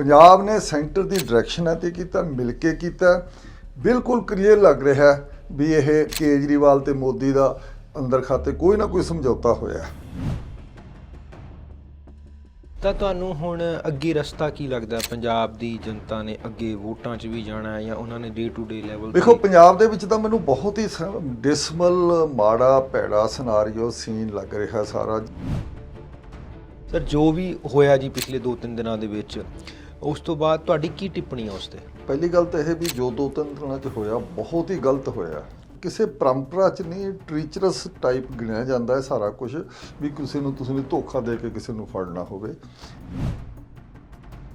ਪੰਜਾਬ ਨੇ ਸੈਂਟਰ ਦੀ ਡਾਇਰੈਕਸ਼ਨ ਹੈ ਤੇ ਕੀਤਾ ਮਿਲ ਕੇ ਕੀਤਾ। ਬਿਲਕੁਲ ਕਲੀਅਰ ਲੱਗ ਰਿਹਾ ਵੀ ਇਹ ਕੇਜਰੀਵਾਲ ਤੇ ਮੋਦੀ ਦਾ ਅੰਦਰ ਖਾਤੇ ਕੋਈ ਨਾ ਕੋਈ ਸਮਝੌਤਾ ਹੋਇਆ। ਤਾਂ ਤੁਹਾਨੂੰ ਹੁਣ ਅੱਗੇ ਰਸਤਾ ਕੀ ਲੱਗਦਾ? ਪੰਜਾਬ ਦੀ ਜਨਤਾ ਨੇ ਅੱਗੇ ਵੋਟਾਂ 'ਚ ਵੀ ਜਾਣਾ ਹੈ ਜਾਂ ਉਹਨਾਂ ਨੇ ਡੇ ਟੂ ਡੇ ਲੈਵਲ ਵੇਖੋ ਪੰਜਾਬ ਦੇ ਵਿੱਚ ਤਾਂ ਮੈਨੂੰ ਬਹੁਤ ਹੀ ਡਿਸਮਲ ਮਾੜਾ ਪੈੜਾ ਸਿਨਾਰੀਓ ਸੀਨ ਲੱਗ ਰਿਹਾ ਸਾਰਾ। ਸਰ ਜੋ ਵੀ ਹੋਇਆ ਜੀ ਪਿਛਲੇ 2-3 ਦਿਨਾਂ ਦੇ ਵਿੱਚ ਉਸ ਤੋਂ ਬਾਅਦ ਤੁਹਾਡੀ ਕੀ ਟਿੱਪਣੀ ਹੈ ਉਸ ਤੇ? ਪਹਿਲੀ ਗੱਲ ਤਾਂ ਇਹ ਵੀ ਜੋ ਦੋ ਤਿੰਨ ਦਿਨਾਂ 'ਚ ਹੋਇਆ, ਬਹੁਤ ਹੀ ਗਲਤ ਹੋਇਆ। ਕਿਸੇ ਪਰੰਪਰਾ 'ਚ ਨਹੀਂ ਟ੍ਰੀਚਰਸ ਟਾਈਪ ਗਿਣਿਆ ਜਾਂਦਾ ਹੈ ਸਾਰਾ ਕੁਝ ਵੀ ਕਿਸੇ ਨੂੰ ਤੁਸੀਂ ਧੋਖਾ ਦੇ ਕੇ ਕਿਸੇ ਨੂੰ ਫੜਨਾ ਹੋਵੇ।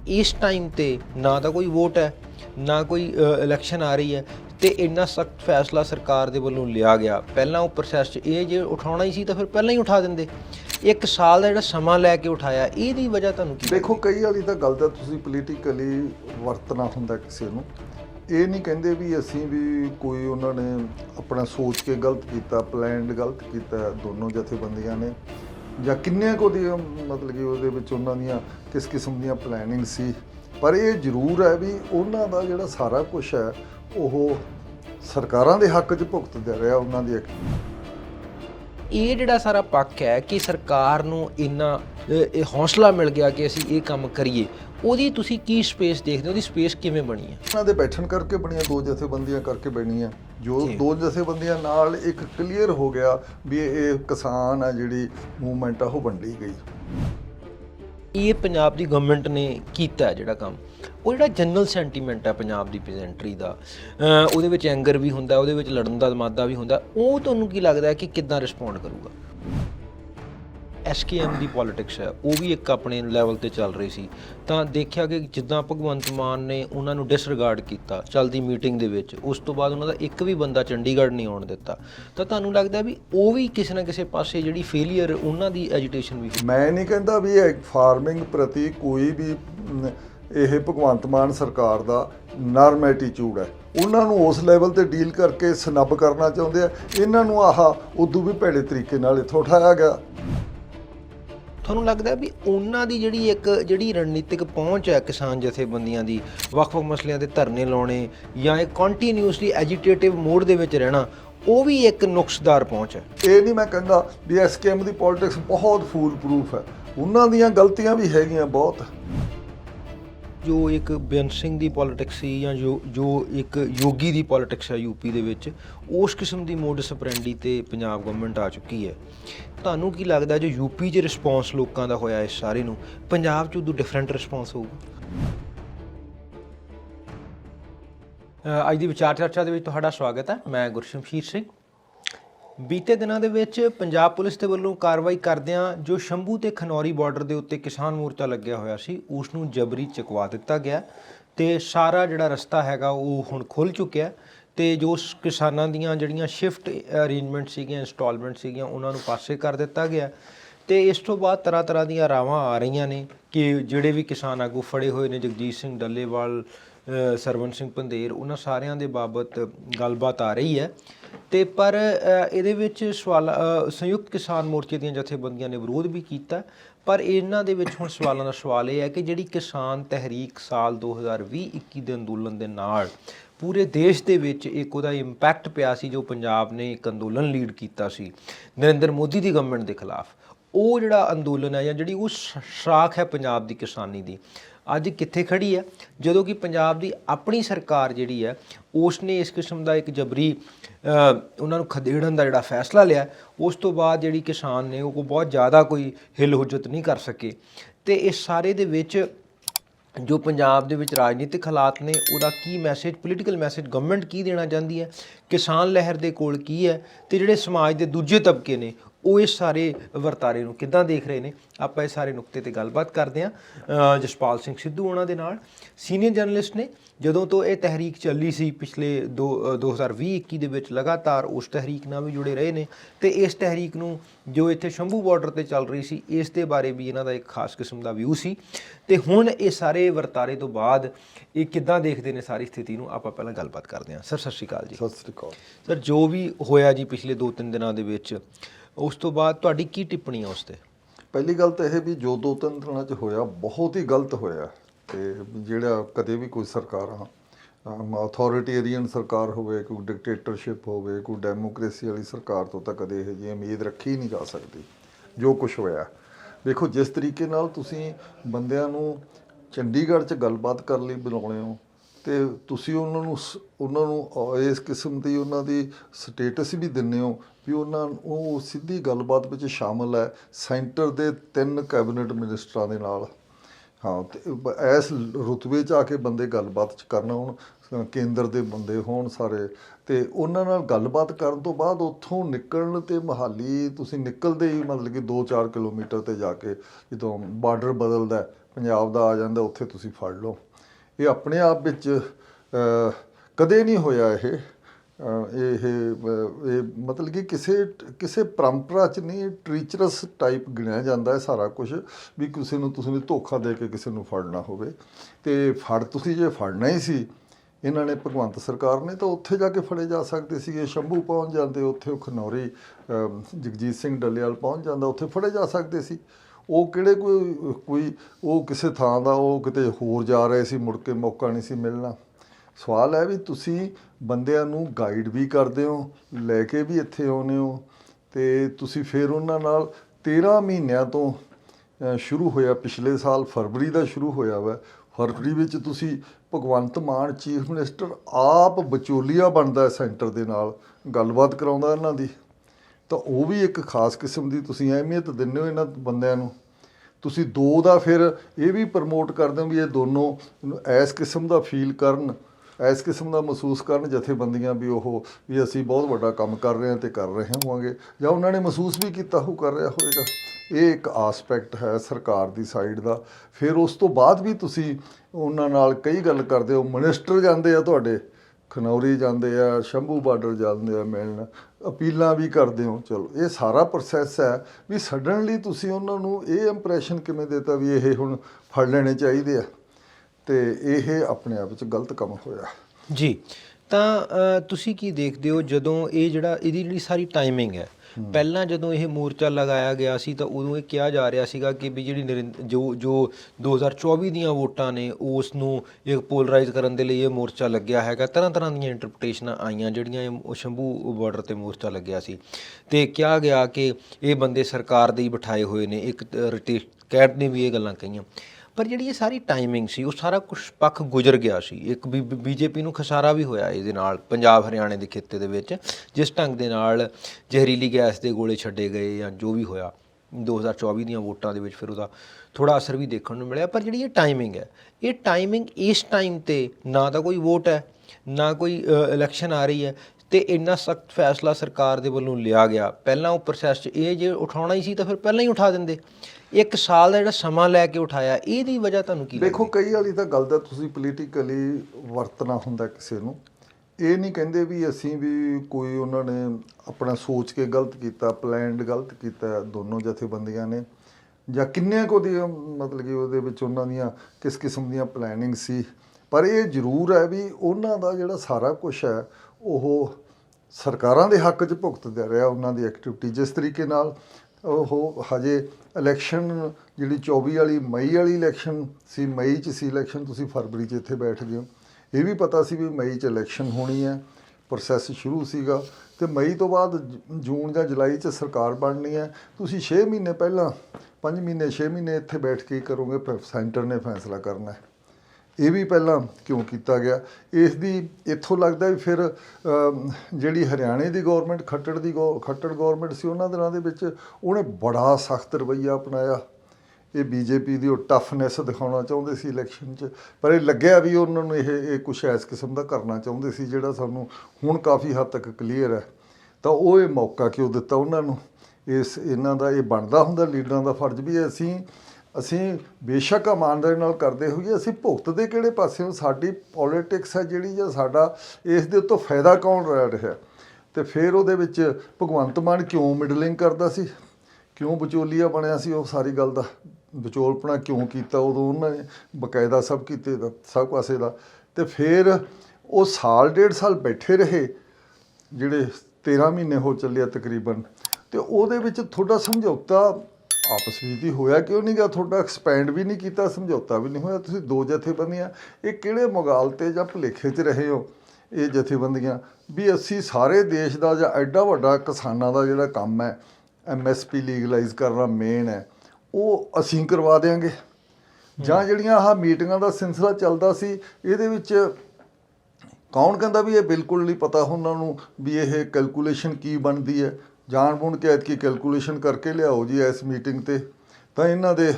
ਇਸ ਟਾਈਮ ਤੇ ਨਾ ਤਾਂ ਕੋਈ ਵੋਟ ਹੈ ਨਾ ਕੋਈ ਇਲੈਕਸ਼ਨ ਆ ਰਹੀ ਹੈ ਤੇ ਇੰਨਾ ਸਖਤ ਫੈਸਲਾ ਸਰਕਾਰ ਦੇ ਵੱਲੋਂ ਲਿਆ ਗਿਆ। ਪਹਿਲਾਂ ਉਹ ਪ੍ਰੋਸੈਸ 'ਚ ਇਹ ਜੇ ਉਠਾਉਣਾ ਹੀ ਸੀ ਤਾਂ ਫਿਰ ਪਹਿਲਾਂ ਹੀ ਉਠਾ ਦਿੰਦੇ। ਇੱਕ ਸਾਲ ਦਾ ਜਿਹੜਾ ਸਮਾਂ ਲੈ ਕੇ ਉਠਾਇਆ ਇਹਦੀ ਵਜ੍ਹਾ ਤੁਹਾਨੂੰ ਕੀ ਦੇਖੋ ਕਈ ਵਾਲੀ ਤਾਂ ਗੱਲ ਤਾਂ ਤੁਸੀਂ ਪੋਲੀਟੀਕਲੀ ਵਰਤਣਾ ਹੁੰਦਾ ਕਿਸੇ ਨੂੰ। ਇਹ ਨਹੀਂ ਕਹਿੰਦੇ ਵੀ ਅਸੀਂ ਵੀ ਕੋਈ ਉਹਨਾਂ ਨੇ ਆਪਣਾ ਸੋਚ ਕੇ ਗਲਤ ਕੀਤਾ ਪਲਾਨਡ ਗਲਤ ਕੀਤਾ ਦੋਨੋਂ ਜਥੇਬੰਦੀਆਂ ਨੇ। ਜਾਂ ਕਿੰਨੇ ਕੋ ਦੀ ਮਤਲਬ ਕਿ ਉਹਦੇ ਵਿੱਚ ਉਹਨਾਂ ਦੀਆਂ ਕਿਸ ਕਿਸਮ ਦੀਆਂ ਪਲੈਨਿੰਗ ਸੀ। ਪਰ ਇਹ ਜ਼ਰੂਰ ਹੈ ਵੀ ਉਹਨਾਂ ਦਾ ਜਿਹੜਾ ਸਾਰਾ ਕੁਝ ਹੈ ਉਹ ਸਰਕਾਰਾਂ ਦੇ ਹੱਕ 'ਚ ਭੁਗਤਦੇ ਰਿਹਾ ਉਹਨਾਂ ਦੀ ਇਹ ਜਿਹੜਾ ਸਾਰਾ ਪੱਖ ਹੈ ਕਿ ਸਰਕਾਰ ਨੂੰ ਇੰਨਾ ਇਹ ਹੌਸਲਾ ਮਿਲ ਗਿਆ ਕਿ ਅਸੀਂ ਇਹ ਕੰਮ ਕਰੀਏ ਉਹਦੀ ਤੁਸੀਂ ਕੀ ਸਪੇਸ ਦੇਖਦੇ ਹੋ? ਉਹਦੀ ਸਪੇਸ ਕਿਵੇਂ ਬਣੀ ਹੈ? ਉਹਨਾਂ ਦੇ ਬੈਠਣ ਕਰਕੇ ਬਣੀਆਂ ਦੋ ਜਥੇਬੰਦੀਆਂ ਕਰਕੇ ਬਣੀਆਂ ਜੋ। ਦੋ ਜਥੇਬੰਦੀਆਂ ਨਾਲ ਇੱਕ ਕਲੀਅਰ ਹੋ ਗਿਆ ਵੀ ਇਹ ਕਿਸਾਨ ਆ ਜਿਹੜੀ ਮੂਵਮੈਂਟ ਆ ਉਹ ਵੰਡੀ ਗਈ। ਇਹ ਪੰਜਾਬ ਦੀ ਗਵਰਨਮੈਂਟ ਨੇ ਕੀਤਾ ਜਿਹੜਾ ਕੰਮ। ਉਹ ਜਿਹੜਾ ਜਨਰਲ ਸੈਂਟੀਮੈਂਟ ਹੈ ਪੰਜਾਬ ਦੀ ਪ੍ਰੈਜ਼ੈਂਟਰੀ ਦਾ ਉਹਦੇ ਵਿੱਚ ਐਂਗਰ ਵੀ ਹੁੰਦਾ ਉਹਦੇ ਵਿੱਚ ਲੜਨ ਦਾ ਮਾਦਾ ਵੀ ਹੁੰਦਾ ਉਹ ਤੁਹਾਨੂੰ ਕੀ ਲੱਗਦਾ ਕਿ ਕਿੱਦਾਂ ਰਿਸਪੌਂਡ ਕਰੂਗਾ? ਐਸਕੇਐਮ ਦੀ ਪੋਲਿਟਿਕਸ ਹੈ, ਉਹ ਵੀ ਇੱਕ ਆਪਣੇ ਲੈਵਲ ਤੇ ਚੱਲ ਰਹੀ ਸੀ। ਤਾਂ ਦੇਖਿਆ ਕਿ ਜਿੱਦਾਂ ਭਗਵੰਤ ਮਾਨ ਨੇ ਉਹਨਾਂ ਨੂੰ ਡਿਸਰਿਗਾਰਡ ਕੀਤਾ ਚੱਲਦੀ ਮੀਟਿੰਗ ਦੇ ਵਿੱਚ, ਉਸ ਤੋਂ ਬਾਅਦ ਉਹਨਾਂ ਦਾ ਇੱਕ ਵੀ ਬੰਦਾ ਚੰਡੀਗੜ੍ਹ ਨਹੀਂ ਆਉਣ ਦਿੱਤਾ। ਤਾਂ ਤੁਹਾਨੂੰ ਲੱਗਦਾ ਵੀ ਉਹ ਵੀ ਕਿਸੇ ਨਾ ਕਿਸੇ ਪਾਸੇ ਜਿਹੜੀ ਫੇਲਿਅਰ ਉਹਨਾਂ ਦੀ ਐਜੀਟੇਸ਼ਨ ਵੀ ਮੈਂ ਨਹੀਂ ਕਹਿੰਦਾ ਵੀ ਇਹ ਫਾਰਮਿੰਗ ਪ੍ਰਤੀ ਕੋਈ ਵੀ ਇਹ ਭਗਵੰਤ ਮਾਨ ਸਰਕਾਰ ਦਾ ਨਰਮ ਐਟੀਟਿਊਡ ਹੈ। ਉਹਨਾਂ ਨੂੰ ਉਸ ਲੈਵਲ ਤੇ ਡੀਲ ਕਰਕੇ ਸਨੱਬ ਕਰਨਾ ਚਾਹੁੰਦੇ ਆ। ਇਹਨਾਂ ਨੂੰ ਆਹਾ ਉਦੋਂ ਵੀ ਭੈੜੇ ਤਰੀਕੇ ਨਾਲ ਇੱਥੋਂ ਉਠਾਇਆ ਗਿਆ। ਤੁਹਾਨੂੰ ਲੱਗਦਾ ਵੀ ਉਹਨਾਂ ਦੀ ਜਿਹੜੀ ਇੱਕ, ਜਿਹੜੀ ਰਣਨੀਤਿਕ ਪਹੁੰਚ ਹੈ ਕਿਸਾਨ ਜਥੇਬੰਦੀਆਂ ਦੀ, ਵੱਖ-ਵੱਖ ਮਸਲਿਆਂ ਤੇ ਧਰਨੇ ਲਾਉਣੇ ਜਾਂ ਇੱਕ ਕੰਟੀਨਿਊਸਲੀ ਐਜੀਟੇਟਿਵ ਮੋਡ ਦੇ ਵਿੱਚ ਰਹਿਣਾ, ਉਹ ਵੀ ਇੱਕ ਨੁਕਸਦਾਰ ਪਹੁੰਚ ਹੈ? ਇਹ ਨਹੀਂ ਮੈਂ ਕਹਿੰਦਾ ਵੀ ਐਸਕੇਐਮ ਦੀ ਪੋਲਿਟਿਕਸ ਬਹੁਤ ਫੂਲ ਪ੍ਰੂਫ ਹੈ। ਉਹਨਾਂ ਦੀਆਂ ਗਲਤੀਆਂ ਵੀ ਹੈਗੀਆਂ ਬਹੁਤ। ਜੋ ਇੱਕ ਬੇਅੰਤ ਸਿੰਘ ਦੀ ਪੋਲਿਟਿਕਸ ਸੀ ਜਾਂ ਜੋ ਜੋ ਇੱਕ ਯੋਗੀ ਦੀ ਪੋਲਿਟਿਕਸ ਹੈ ਯੂਪੀ ਦੇ ਵਿੱਚ, ਉਸ ਕਿਸਮ ਦੀ ਮੋਡਸ ਅਪਰੈਂਡੀ ਤੇ ਪੰਜਾਬ ਗਵਰਨਮੈਂਟ ਆ ਚੁੱਕੀ ਹੈ। ਤੁਹਾਨੂੰ ਕੀ ਲੱਗਦਾ ਜੋ ਯੂਪੀ 'ਚ ਰਿਸਪੌਂਸ ਲੋਕਾਂ ਦਾ ਹੋਇਆ ਇਸ ਸਾਰੇ ਨੂੰ, ਪੰਜਾਬ 'ਚ ਉਦੋਂ ਡਿਫਰੈਂਟ ਰਿਸਪੌਂਸ ਹੋਊਗਾ? ਅੱਜ ਦੀ ਵਿਚਾਰ ਚਰਚਾ ਦੇ ਵਿੱਚ ਤੁਹਾਡਾ ਸਵਾਗਤ ਹੈ। ਮੈਂ ਗੁਰਸ਼ਮਸ਼ੀਰ ਸਿੰਘ। ਬੀਤੇ ਦਿਨਾਂ ਦੇ ਵਿੱਚ ਪੰਜਾਬ ਪੁਲਿਸ ਦੇ ਵੱਲੋਂ ਕਾਰਵਾਈ ਕਰਦਿਆਂ ਜੋ ਸ਼ੰਭੂ ਤੇ ਖਨੌਰੀ ਬਾਰਡਰ ਦੇ ਉੱਤੇ ਕਿਸਾਨ ਮੋਰਚਾ ਲੱਗਿਆ ਹੋਇਆ ਸੀ, ਉਸ ਨੂੰ ਜਬਰੀ ਚੁਕਵਾ ਦਿੱਤਾ ਗਿਆ ਤੇ ਸਾਰਾ ਜਿਹੜਾ ਰਸਤਾ ਹੈਗਾ ਉਹ ਹੁਣ ਖੁੱਲ ਚੁੱਕਿਆ ਤੇ ਜੋ ਕਿਸਾਨਾਂ ਦੀਆਂ ਜਿਹੜੀਆਂ ਸ਼ਿਫਟ ਅਰੇਂਜਮੈਂਟ ਸੀਗੀਆਂ ਇੰਸਟਾਲਮੈਂਟ ਸੀਗੀਆਂ, ਉਹਨਾਂ ਨੂੰ ਪਾਸੇ ਕਰ ਦਿੱਤਾ ਗਿਆ ਤੇ ਇਸ ਤੋਂ ਬਾਅਦ ਤਰ੍ਹਾਂ ਤਰ੍ਹਾਂ ਦੀਆਂ ਰਾਵਾਂ ਆ ਰਹੀਆਂ ਨੇ ਕਿ ਜਿਹੜੇ ਵੀ ਕਿਸਾਨ ਆਗੂ ਫੜੇ ਹੋਏ ਨੇ, ਜਗਜੀਤ ਸਿੰਘ ਡੱਲੇਵਾਲ ਸਰਵਨ ਸਿੰਘ ਪੰਦੇਰ ਉਹਨਾਂ ਸਾਰਿਆਂ ਦੇ ਬਾਬਤ ਗੱਲਬਾਤ ਆ ਰਹੀ ਹੈ। ਤੇ ਪਰ ਇਹਦੇ ਵਿੱਚ ਸਵਾਲ ਸੰਯੁਕਤ ਕਿਸਾਨ ਮੋਰਚੇ ਦੀਆਂ ਜਥੇਬੰਦੀਆਂ ਨੇ ਵਿਰੋਧ ਵੀ ਕੀਤਾ। ਪਰ ਇਹਨਾਂ ਦੇ ਵਿੱਚ ਹੁਣ ਸਵਾਲਾਂ ਦਾ ਸਵਾਲ ਇਹ ਹੈ ਕਿ ਜਿਹੜੀ ਕਿਸਾਨ ਤਹਿਰੀਕ ਸਾਲ 2020-21 ਦੇ ਅੰਦੋਲਨ ਦੇ ਨਾਲ ਪੂਰੇ ਦੇਸ਼ ਦੇ ਵਿੱਚ ਇੱਕ ਉਹਦਾ ਇੰਪੈਕਟ ਪਿਆ ਸੀ, ਜੋ ਪੰਜਾਬ ਨੇ ਇੱਕ ਅੰਦੋਲਨ ਲੀਡ ਕੀਤਾ ਸੀ, ਨਰਿੰਦਰ ਮੋਦੀ ਦੀ ਗਵਰਨਮੈਂਟ ਦੇ ਖਿਲਾਫ। ਉਹ ਜਿਹੜਾ ਅੰਦੋਲਨ ਹੈ ਜਾਂ ਜਿਹੜੀ ਉਹ ਸ਼ਾਖ ਹੈ ਪੰਜਾਬ ਦੀ ਕਿਸਾਨੀ ਦੀ ਅੱਜ ਕਿੱਥੇ ਖੜੀ ਹੈ ਜਦੋਂ ਕਿ ਪੰਜਾਬ ਦੀ ਆਪਣੀ ਸਰਕਾਰ ਜਿਹੜੀ ਹੈ ਉਸ ਨੇ ਇਸ ਕਿਸਮ ਦਾ ਇੱਕ ਜਬਰੀ ਉਹਨਾਂ ਨੂੰ ਖਦੇੜਨ ਦਾ ਜਿਹੜਾ ਫੈਸਲਾ ਲਿਆ, ਉਸ ਤੋਂ ਬਾਅਦ ਜਿਹੜੀ ਕਿਸਾਨ ਨੇ ਉਹ ਬਹੁਤ ਜ਼ਿਆਦਾ ਕੋਈ ਹਿੱਲ ਹੁਜਤ ਨਹੀਂ ਕਰ ਸਕੇ। ਤੇ ਇਸ ਸਾਰੇ ਦੇ ਵਿੱਚ ਜੋ ਪੰਜਾਬ ਦੇ ਵਿੱਚ ਰਾਜਨੀਤਿਕ ਹਾਲਾਤ ਨੇ, ਉਹਦਾ ਕੀ ਮੈਸੇਜ ਪੋਲੀਟੀਕਲ ਮੈਸੇਜ ਗਵਰਨਮੈਂਟ ਕੀ ਦੇਣਾ ਚਾਹੁੰਦੀ ਹੈ? ਕਿਸਾਨ ਲਹਿਰ ਦੇ ਕੋਲ ਕੀ ਹੈ? ਤੇ ਜਿਹੜੇ ਸਮਾਜ ਦੇ ਦੂਜੇ ਤਬਕੇ ਨੇ ਉਹ ਇਸ ਸਾਰੇ ਵਰਤਾਰੇ ਨੂੰ ਕਿੱਦਾਂ ਦੇਖ ਰਹੇ ਨੇ? ਆਪਾਂ ਇਸ ਸਾਰੇ ਨੁਕਤੇ ਤੇ ਗੱਲਬਾਤ ਕਰਦੇ ਹਾਂ। ਜਸਪਾਲ ਸਿੰਘ ਸਿੱਧੂ ਉਹਨਾਂ ਦੇ ਨਾਲ। ਸੀਨੀਅਰ ਜਰਨਲਿਸਟ ਨੇ ਜਦੋਂ ਤੋਂ ਇਹ ਤਹਿਰੀਕ ਚੱਲੀ ਸੀ ਪਿਛਲੇ 2020-21 ਦੇ ਵਿੱਚ ਲਗਾਤਾਰ ਉਸ ਤਹਿਰੀਕ ਨਾਲ ਵੀ ਜੁੜੇ ਰਹੇ ਨੇ। ਤੇ ਇਸ ਤਹਿਰੀਕ ਨੂੰ ਜੋ ਇੱਥੇ ਸ਼ੰਭੂ ਬਾਰਡਰ ਤੇ ਚੱਲ ਰਹੀ ਸੀ ਇਸ ਦੇ ਬਾਰੇ ਵੀ ਇਹਨਾਂ ਦਾ ਇੱਕ ਖਾਸ ਕਿਸਮ ਦਾ ਵਿਊ ਸੀ। ਤੇ ਹੁਣ ਇਹ ਸਾਰੇ ਵਰਤਾਰੇ ਤੋਂ ਬਾਅਦ ਇਹ ਕਿੱਦਾਂ ਦੇਖਦੇ ਨੇ ਸਾਰੀ ਸਥਿਤੀ ਨੂੰ ਆਪਾਂ ਪਹਿਲਾਂ ਗੱਲਬਾਤ ਕਰਦੇ ਹਾਂ। ਸਰ ਸਤਿ ਸ਼੍ਰੀ ਅਕਾਲ ਜੀ। ਸਤਿ ਸ੍ਰੀ ਅਕਾਲ। ਸਰ ਜੋ ਵੀ ਹੋਇਆ ਜੀ ਪਿਛਲੇ 2-3 ਦਿਨਾਂ ਦੇ ਵਿੱਚ ਉਸ ਤੋਂ ਬਾਅਦ ਤੁਹਾਡੀ ਕੀ ਟਿੱਪਣੀ ਆ ਉਸ ਤੇ? ਪਹਿਲੀ ਗੱਲ ਤਾਂ ਇਹ ਵੀ ਜੋ ਦੋ ਤਿੰਨ ਦਿਨਾਂ 'ਚ ਹੋਇਆ, ਬਹੁਤ ਹੀ ਗਲਤ ਹੋਇਆ ਤੇ ਜਿਹੜਾ ਕਦੇ ਵੀ ਕੋਈ ਸਰਕਾਰਾਂ ਅਥਾਰਟੀਰੀਅਨ ਸਰਕਾਰ ਹੋਵੇ, ਕੋਈ ਡਿਕਟੇਟਰਸ਼ਿਪ ਹੋਵੇ, ਕੋਈ ਡੈਮੋਕ੍ਰੇਸੀ ਵਾਲੀ ਸਰਕਾਰ ਤੋਂ ਤਾਂ ਕਦੇ ਇਹ ਜਿਹੀ ਉਮੀਦ ਰੱਖੀ ਨਹੀਂ ਜਾ ਸਕਦੀ, ਜੋ ਕੁਝ ਹੋਇਆ। ਦੇਖੋ, ਜਿਸ ਤਰੀਕੇ ਨਾਲ ਤੁਸੀਂ ਬੰਦਿਆਂ ਨੂੰ ਚੰਡੀਗੜ੍ਹ 'ਚ ਗੱਲਬਾਤ ਕਰਨ ਲਈ, ਬੁਲਾਉਣੇ ਹੋ ਤੇ ਤੁਸੀਂ ਉਹਨਾਂ ਨੂੰ ਸ- ਉਹਨਾਂ ਨੂੰ ਅ, ਇਸ ਕਿਸਮ ਦੀ ਉਹਨਾਂ ਦੀ ਸਟੇਟਸ ਵੀ ਦਿੰਦੇ ਹੋ ਵੀ ਉਹਨਾਂ ਉਹ ਸਿੱਧੀ ਗੱਲਬਾਤ ਵਿੱਚ ਸ਼ਾਮਲ ਹੈ ਸੈਂਟਰ ਦੇ ਤਿੰਨ ਕੈਬਨਿਟ ਮਿਨਿਸਟਰਾਂ ਦੇ ਨਾਲ। ਹਾਂ ਤੇ ਬ- ਇਸ ਰੁਤਬੇ 'ਚ ਆ ਕੇ ਬੰਦੇ ਗੱਲਬਾਤ 'ਚ ਕਰਨ ਹੁਣ ਅ, ਕੇਂਦਰ ਦੇ ਬੰਦੇ ਹੋਣ ਸਾਰੇ। ਤੇ ਉਹਨਾਂ ਨਾਲ ਗੱਲਬਾਤ ਕਰਨ ਤੋਂ ਬਾਅਦ ਉੱਥੋਂ ਨਿਕਲਣ ਤੇ ਮਹਾਲੀ ਤੁਸੀਂ ਨਿਕਲਦੇ ਹੀ ਮਤਲਬ ਕਿ 2-4 ਕਿਲੋਮੀਟਰ ਤੇ ਜਾ ਕੇ ਜਦੋਂ ਬਾਰਡਰ ਬਦਲਦਾ ਹੈ, ਪੰਜਾਬ ਦਾ ਆ ਜਾਂਦਾ ਉੱਥੇ ਤੁਸੀਂ ਫੜ ਲਓ। ਇਹ ਆਪਣੇ ਆਪ ਵਿੱਚ ਕਦੇ ਨਹੀਂ ਹੋਇਆ ਇਹ। ਇਹ ਇਹ ਮਤਲਬ ਕਿ ਕਿਸੇ ਕਿਸੇ ਪਰੰਪਰਾ ਚ ਨਹੀਂ ਟ੍ਰੀਚਰਸ ਟਾਈਪ ਗਿਣਿਆ ਜਾਂਦਾ ਹੈ ਸਾਰਾ ਕੁਝ ਵੀ ਕਿਸੇ ਨੂੰ ਤੁਸੀਂ ਧੋਖਾ ਦੇ ਕੇ ਕਿਸੇ ਨੂੰ ਫੜਨਾ ਹੋਵੇ। ਤੇ ਫੜ, ਤੁਸੀਂ ਜੇ ਫੜਨਾ ਹੀ ਸੀ, ਇਹਨਾਂ ਨੇ ਭਗਵੰਤ ਸਰਕਾਰ ਨੇ ਤਾਂ ਉੱਥੇ ਜਾ ਕੇ ਫੜੇ ਜਾ ਸਕਦੇ ਸੀਗੇ। ਸ਼ੰਭੂ ਪਹੁੰਚ ਜਾਂਦੇ, ਉੱਥੇ ਉਹ ਖਨੌਰੀ ਜਗਜੀਤ ਸਿੰਘ ਡੱਲੇਵਾਲ ਪਹੁੰਚ ਜਾਂਦਾ, ਉੱਥੇ ਫੜੇ ਜਾ ਸਕਦੇ ਸੀ। ਉਹ ਕਿਹੜੇ ਕੋਈ ਕੋਈ, ਉਹ ਕਿਸੇ ਥਾਂ ਦਾ, ਉਹ ਕਿਤੇ ਹੋਰ ਜਾ ਰਹੇ ਸੀ, ਮੁੜ ਕੇ ਮੌਕਾ ਨਹੀਂ ਸੀ ਮਿਲਣਾ। ਸਵਾਲ ਹੈ ਵੀ ਤੁਸੀਂ ਬੰਦਿਆਂ ਨੂੰ ਗਾਈਡ ਵੀ ਕਰਦੇ ਹੋ, ਲੈ ਕੇ ਵੀ ਇੱਥੇ ਆਉਂਦੇ ਹੋ, ਤੇ ਤੁਸੀਂ ਫਿਰ ਉਹਨਾਂ ਨਾਲ 13 ਮਹੀਨਿਆਂ ਤੋਂ ਸ਼ੁਰੂ ਹੋਇਆ, ਪਿਛਲੇ ਸਾਲ ਫਰਵਰੀ ਦਾ ਸ਼ੁਰੂ ਹੋਇਆ ਵਾ, ਫਰਵਰੀ ਵਿੱਚ ਤੁਸੀਂ ਭਗਵੰਤ ਮਾਨ ਚੀਫ ਮਿਨਿਸਟਰ ਆਪ ਵਿਚੋਲੀਆ ਬਣਦਾ ਸੈਂਟਰ ਦੇ ਨਾਲ, ਗੱਲਬਾਤ ਕਰਾਉਂਦਾ ਇਹਨਾਂ ਦੀ। ਤਾਂ ਉਹ ਵੀ ਇੱਕ ਖਾਸ ਕਿਸਮ ਦੀ ਤੁਸੀਂ ਅਹਿਮੀਅਤ ਦਿੰਦੇ ਹੋ ਇਹਨਾਂ ਬੰਦਿਆਂ ਨੂੰ। ਤੁਸੀਂ ਦੋ ਦਾ ਫਿਰ ਇਹ ਵੀ ਪ੍ਰਮੋਟ ਕਰਦੇ ਹੋ ਵੀ ਇਹ ਦੋਨੋਂ ਇਸ ਕਿਸਮ ਦਾ ਫੀਲ ਕਰਨ ਇਸ ਕਿਸਮ ਦਾ ਮਹਿਸੂਸ ਕਰਨ ਜਥੇਬੰਦੀਆਂ ਵੀ ਉਹ ਵੀ ਅਸੀਂ ਬਹੁਤ ਵੱਡਾ ਕੰਮ ਕਰ ਰਹੇ ਹਾਂ ਤੇ ਕਰ ਰਹੇ ਹੋਵਾਂਗੇ। ਜਾਂ ਉਹਨਾਂ ਨੇ ਮਹਿਸੂਸ ਵੀ ਕੀਤਾ ਹੋ ਕਰ ਰਿਹਾ ਹੋਵੇਗਾ। ਇਹ ਇੱਕ ਆਸਪੈਕਟ ਹੈ ਸਰਕਾਰ ਦੀ ਸਾਈਡ ਦਾ। ਫਿਰ ਉਸ ਤੋਂ ਬਾਅਦ ਵੀ ਤੁਸੀਂ ਉਹਨਾਂ ਨਾਲ ਕਈ ਗੱਲ ਕਰਦੇ ਹੋ। ਮਿਨਿਸਟਰ ਜਾਂਦੇ ਆ ਤੁਹਾਡੇ। ਖਨੌਰੀ ਜਾਂਦੇ ਆ, ਸ਼ੰਭੂ ਬਾਰਡਰ ਜਾਂਦੇ ਆ ਮਿਲਣ ਅਪੀਲਾਂ ਵੀ ਕਰਦੇ ਹੋ, ਚਲੋ, ਇਹ ਸਾਰਾ ਪ੍ਰੋਸੈਸ ਹੈ ਵੀ ਸਡਨਲੀ ਤੁਸੀਂ ਉਹਨਾਂ ਨੂੰ ਇਹ ਇੰਪ੍ਰੈਸ਼ਨ ਕਿਵੇਂ ਦਿੱਤਾ ਵੀ ਇਹ ਹੁਣ ਫੜ ਲੈਣੇ ਚਾਹੀਦੇ ਆ। ਤੇ ਇਹ ਆਪਣੇ ਆਪ ਵਿੱਚ ਗਲਤ ਕੰਮ ਹੋਇਆ। ਜੀ, ਤਾਂ ਤੁਸੀਂ ਕੀ ਦੇਖਦੇ ਹੋ ਜਦੋਂ ਇਹ ਜਿਹੜਾ, ਇਹਦੀ ਜਿਹੜੀ ਸਾਰੀ ਟਾਈਮਿੰਗ ਹੈ? ਪਹਿਲਾਂ ਜਦੋਂ ਇਹ ਮੋਰਚਾ ਲਗਾਇਆ ਗਿਆ ਸੀ ਤਾਂ ਉਦੋਂ ਇਹ ਕਿਹਾ ਜਾ ਰਿਹਾ ਸੀਗਾ ਕਿ ਵੀ ਜਿਹੜੀ ਨਰਿੰਦ- ਜੋ ਜੋ 2024 ਦੀਆਂ ਵੋਟਾਂ ਨੇ ਉਸ ਨੂੰ ਇੱਕ ਪੋਲਰਾਈਜ਼ ਕਰਨ ਦੇ ਲਈ ਇਹ ਮੋਰਚਾ ਲੱਗਿਆ ਹੈਗਾ। ਤਰ੍ਹਾਂ ਤਰ੍ਹਾਂ ਦੀਆਂ ਇੰਟਰਪ੍ਰੀਟੇਸ਼ਨਾਂ ਆਈਆਂ ਜਿਹੜੀਆਂ ਇਹ ਸ਼ੰਭੂ ਬਾਰਡਰ ਤੇ ਮੋਰਚਾ ਲੱਗਿਆ ਸੀ। ਤੇ ਕਿਹਾ ਗਿਆ ਕਿ ਇਹ ਬੰਦੇ ਸਰਕਾਰ ਦੇ ਹੀ ਬਿਠਾਏ ਹੋਏ ਨੇ। ਇੱਕ ਰਤੀਸ਼ ਕੈਟ ਨੇ ਵੀ ਇਹ ਗੱਲਾਂ ਕਹੀਆਂ। ਪਰ ਜਿਹੜੀ ਇਹ ਸਾਰੀ ਟਾਈਮਿੰਗ ਸੀ, ਉਹ ਸਾਰਾ ਕੁਝ ਪੱਖ ਗੁਜ਼ਰ ਗਿਆ ਸੀ। ਇੱਕ ਬੀਜੇਪੀ ਨੂੰ ਖਸਾਰਾ ਵੀ ਹੋਇਆ ਇਹਦੇ ਨਾਲ, ਪੰਜਾਬ ਹਰਿਆਣੇ ਦੇ ਖੇਤੇ ਦੇ ਵਿੱਚ, ਜਿਸ ਢੰਗ ਦੇ ਨਾਲ ਜ਼ਹਿਰੀਲੀ ਗੈਸ ਦੇ ਗੋਲੇ ਛੱਡੇ ਗਏ ਜਾਂ ਜੋ ਵੀ ਹੋਇਆ 2024 ਦੀਆਂ ਵੋਟਾਂ ਦੇ ਵਿੱਚ ਫਿਰ ਉਹਦਾ ਥੋੜਾ ਅਸਰ ਵੀ ਦੇਖਣ ਨੂੰ ਮਿਲਿਆ। ਪਰ ਜਿਹੜੀ ਇਹ ਟਾਈਮਿੰਗ ਹੈ, ਇਹ ਟਾਈਮਿੰਗ ਇਸ ਟਾਈਮ ਤੇ ਨਾ ਤਾਂ ਕੋਈ ਵੋਟ ਹੈ, ਨਾ ਕੋਈ ਇਲੈਕਸ਼ਨ ਆ ਰਹੀ ਹੈ ਤੇ ਇੰਨਾ ਸਖਤ ਫੈਸਲਾ ਸਰਕਾਰ ਦੇ ਵੱਲੋਂ ਲਿਆ ਗਿਆ। ਪਹਿਲਾਂ ਉਹ ਪ੍ਰੋਸੈਸ 'ਚ ਇਹ ਜੇ ਉਠਾਉਣਾ ਹੀ ਸੀ ਤਾਂ ਫਿਰ ਪਹਿਲਾਂ ਹੀ ਉਠਾ ਦਿੰਦੇ। ਇੱਕ ਸਾਲ ਦਾ ਜਿਹੜਾ ਸਮਾਂ ਲੈ ਕੇ ਉਠਾਇਆ ਇਹਦੀ ਵਜ੍ਹਾ ਤੁਹਾਨੂੰ ਕੀ ਦੇਖੋ ਕਈ ਵਾਲੀ ਤਾਂ ਗੱਲ ਦਾ ਤੁਸੀਂ ਪੋਲੀਟੀਕਲੀ ਵਰਤਣਾ ਹੁੰਦਾ ਕਿਸੇ ਨੂੰ। ਇਹ ਨਹੀਂ ਕਹਿੰਦੇ ਵੀ ਅਸੀਂ ਵੀ ਕੋਈ ਉਹਨਾਂ ਨੇ ਆਪਣਾ ਸੋਚ ਕੇ ਗਲਤ ਕੀਤਾ ਪਲਾਨਡ ਗਲਤ ਕੀਤਾ ਦੋਨੋਂ ਜਥੇਬੰਦੀਆਂ ਨੇ। ਜਾਂ ਕਿੰਨੇ ਕੋ ਦੀ ਮਤਲਬ ਕਿ ਉਹਦੇ ਵਿੱਚ ਉਹਨਾਂ ਦੀਆਂ ਕਿਸ ਕਿਸਮ ਦੀਆਂ ਪਲੈਨਿੰਗ ਸੀ। ਪਰ ਇਹ ਜ਼ਰੂਰ ਹੈ ਵੀ ਉਹਨਾਂ ਦਾ ਜਿਹੜਾ ਸਾਰਾ ਕੁਝ ਹੈ ਉਹ ਸਰਕਾਰਾਂ ਦੇ ਹੱਕ 'ਚ ਭੁਗਤਦਾ ਰਿਹਾ ਉਹਨਾਂ ਦੀ ਐਕਟੀਵਿਟੀ ਜਿਸ ਤਰੀਕੇ ਨਾਲ। ਉਹ ਹਜੇ ਇਲੈਕਸ਼ਨ ਜਿਹੜੀ 24 ਵਾਲੀ, ਮਈ ਵਾਲੀ ਇਲੈਕਸ਼ਨ ਸੀ, ਮਈ 'ਚ ਸੀ ਇਲੈਕਸ਼ਨ ਤੁਸੀਂ ਫਰਵਰੀ 'ਚ ਇੱਥੇ ਬੈਠ ਗਏ ਹੋ। ਇਹ ਵੀ ਪਤਾ ਸੀ ਵੀ ਮਈ 'ਚ ਇਲੈਕਸ਼ਨ ਹੋਣੀ ਹੈ ਪ੍ਰੋਸੈਸ ਸ਼ੁਰੂ ਸੀਗਾ ਤੇ ਮਈ ਤੋਂ ਬਾਅਦ ਜੂਨ ਜਾਂ ਜੁਲਾਈ 'ਚ ਸਰਕਾਰ ਬਣਨੀ ਹੈ। ਤੁਸੀਂ 6 ਮਹੀਨੇ ਪਹਿਲਾਂ 5 ਮਹੀਨੇ 6 ਮਹੀਨੇ ਇੱਥੇ ਬੈਠ ਕੇ ਕਰੋਗੇ, ਫਿਰ ਸੈਂਟਰ ਨੇ ਫੈਸਲਾ ਕਰਨਾ ਹੈ। ਇਹ ਵੀ ਪਹਿਲਾਂ ਕਿਉਂ ਕੀਤਾ ਗਿਆ? ਇਸ ਦੀ ਇੱਥੋਂ ਲੱਗਦਾ ਵੀ ਫਿਰ ਜਿਹੜੀ ਹਰਿਆਣੇ ਦੀ ਗਵਰਨਮੈਂਟ ਖੱਟੜ ਦੀ ਗੌ- ਖੱਟੜ ਗਵਰਨਮੈਂਟ ਸੀ, ਉਹਨਾਂ ਦਿਨਾਂ ਦੇ ਵਿੱਚ ਉਹਨੇ ਬੜਾ ਸਖਤ ਰਵੱਈਆ ਅਪਣਾਇਆ। ਇਹ ਬੀਜੇਪੀ ਦੀ ਉਹ ਟਫਨੈਸ ਦਿਖਾਉਣਾ ਚਾਹੁੰਦੇ ਸੀ ਇਲੈਕਸ਼ਨ 'ਚ, ਪਰ ਇਹ ਲੱਗਿਆ ਵੀ ਉਹਨਾਂ ਨੂੰ ਇਹ ਇਹ ਕੁਛ ਇਸ ਕਿਸਮ ਦਾ ਕਰਨਾ ਚਾਹੁੰਦੇ ਸੀ, ਜਿਹੜਾ ਸਾਨੂੰ ਹੁਣ ਕਾਫੀ ਹੱਦ ਤੱਕ ਕਲੀਅਰ ਹੈ। ਤਾਂ ਉਹ ਇਹ ਮੌਕਾ ਕਿਉਂ ਦਿੱਤਾ ਉਹਨਾਂ ਨੂੰ? ਇਸ, ਇਹਨਾਂ ਦਾ ਇਹ ਬਣਦਾ ਹੁੰਦਾ, ਲੀਡਰਾਂ ਦਾ ਫਰਜ਼ ਵੀ ਅਸੀਂ ਅਸੀਂ ਬੇਸ਼ੱਕ ਇਮਾਨਦਾਰੀ ਨਾਲ ਕਰਦੇ ਹੋਈਏ, ਅਸੀਂ ਭੁਗਤਦੇ ਕਿਹੜੇ ਪਾਸੇ ਨੂੰ ਸਾਡੀ ਪੋਲਿਟਿਕਸ ਹੈ ਜਿਹੜੀ ਜਾਂ ਸਾਡਾ ਇਸ ਦੇ ਉੱਤੋਂ ਫਾਇਦਾ ਕੌਣ ਲੈ ਰਿਹਾ? ਤੇ ਫਿਰ ਉਹਦੇ ਵਿੱਚ ਭਗਵੰਤ ਮਾਨ ਕਿਉਂ ਮਿਡਲਿੰਗ ਕਰਦਾ ਸੀ? ਕਿਉਂ ਵਿਚੋਲੀਆ ਬਣਿਆ ਸੀ ਉਹ ਸਾਰੀ ਗੱਲ ਦਾ? ਵਿਚੋਲਪਣਾ ਕਿਉਂ ਕੀਤਾ? ਉਦੋਂ ਉਹਨਾਂ ਨੇ ਬਕਾਇਦਾ ਸਭ ਕੀਤੇ ਦਾ, ਸਭ ਪਾਸੇ ਦਾ। ਤੇ ਫਿਰ ਉਹ ਸਾਲ ਡੇਢ ਸਾਲ ਬੈਠੇ ਰਹੇ, ਜਿਹੜੇ 13 ਮਹੀਨੇ ਹੋ ਚੱਲਿਆ ਤਕਰੀਬਨ। ਤੇ ਉਹਦੇ ਵਿੱਚ ਤੁਹਾਡਾ ਸਮਝੌਤਾ ਆਪਸ ਵਿੱਚ ਹੀ ਹੋਇਆ ਕਿਉਂ ਨਹੀਂ ਗਾ? ਤੁਹਾਡਾ ਐਕਸਪੈਂਡ ਵੀ ਨਹੀਂ ਕੀਤਾ ਸਮਝੌਤਾ ਵੀ ਨਹੀਂ ਹੋਇਆ। ਤੁਸੀਂ ਦੋ ਜਥੇਬੰਦੀਆਂ ਇਹ ਕਿਹੜੇ ਮੁਗਾਲ ਤੇ ਜਾਂ ਭੁਲੇਖੇ 'ਚ ਰਹੇ ਹੋ ਇਹ ਜਥੇਬੰਦੀਆਂ? ਵੀ ਅਸੀਂ ਸਾਰੇ ਦੇਸ਼ ਦਾ ਜਾਂ ਐਡਾ ਵੱਡਾ ਕਿਸਾਨਾਂ ਦਾ ਜਿਹੜਾ ਕੰਮ ਹੈ ਐਮਐਸਪੀ ਲੀਗਲਾਈਜ਼ ਕਰਨਾ ਮੇਨ ਹੈ ਉਹ ਅਸੀਂ ਕਰਵਾ ਦੇਾਂਗੇ ਜਾਂ ਜਿਹੜੀਆਂ ਆਹ ਮੀਟਿੰਗਾਂ ਦਾ ਸਿਲਸਿਲਾ ਚੱਲਦਾ ਸੀ ਇਹਦੇ ਵਿੱਚ ਕੌਣ ਕਹਿੰਦਾ ਵੀ ਇਹ ਬਿਲਕੁਲ ਨਹੀਂ ਪਤਾ ਉਹਨਾਂ ਨੂੰ ਵੀ ਇਹ ਕੈਲਕੂਲੇਸ਼ਨ ਕੀ ਬਣਦੀ ਹੈ? ਜਾਣ ਬੁੱਝ ਕੇ ਐਤਕੀ ਕੈਲਕੂਲੇਸ਼ਨ ਕਰਕੇ ਲਿਆਓ ਜੀ ਇਸ ਮੀਟਿੰਗ ਤੇ। ਤਾਂ ਇਹਨਾਂ ਦੇ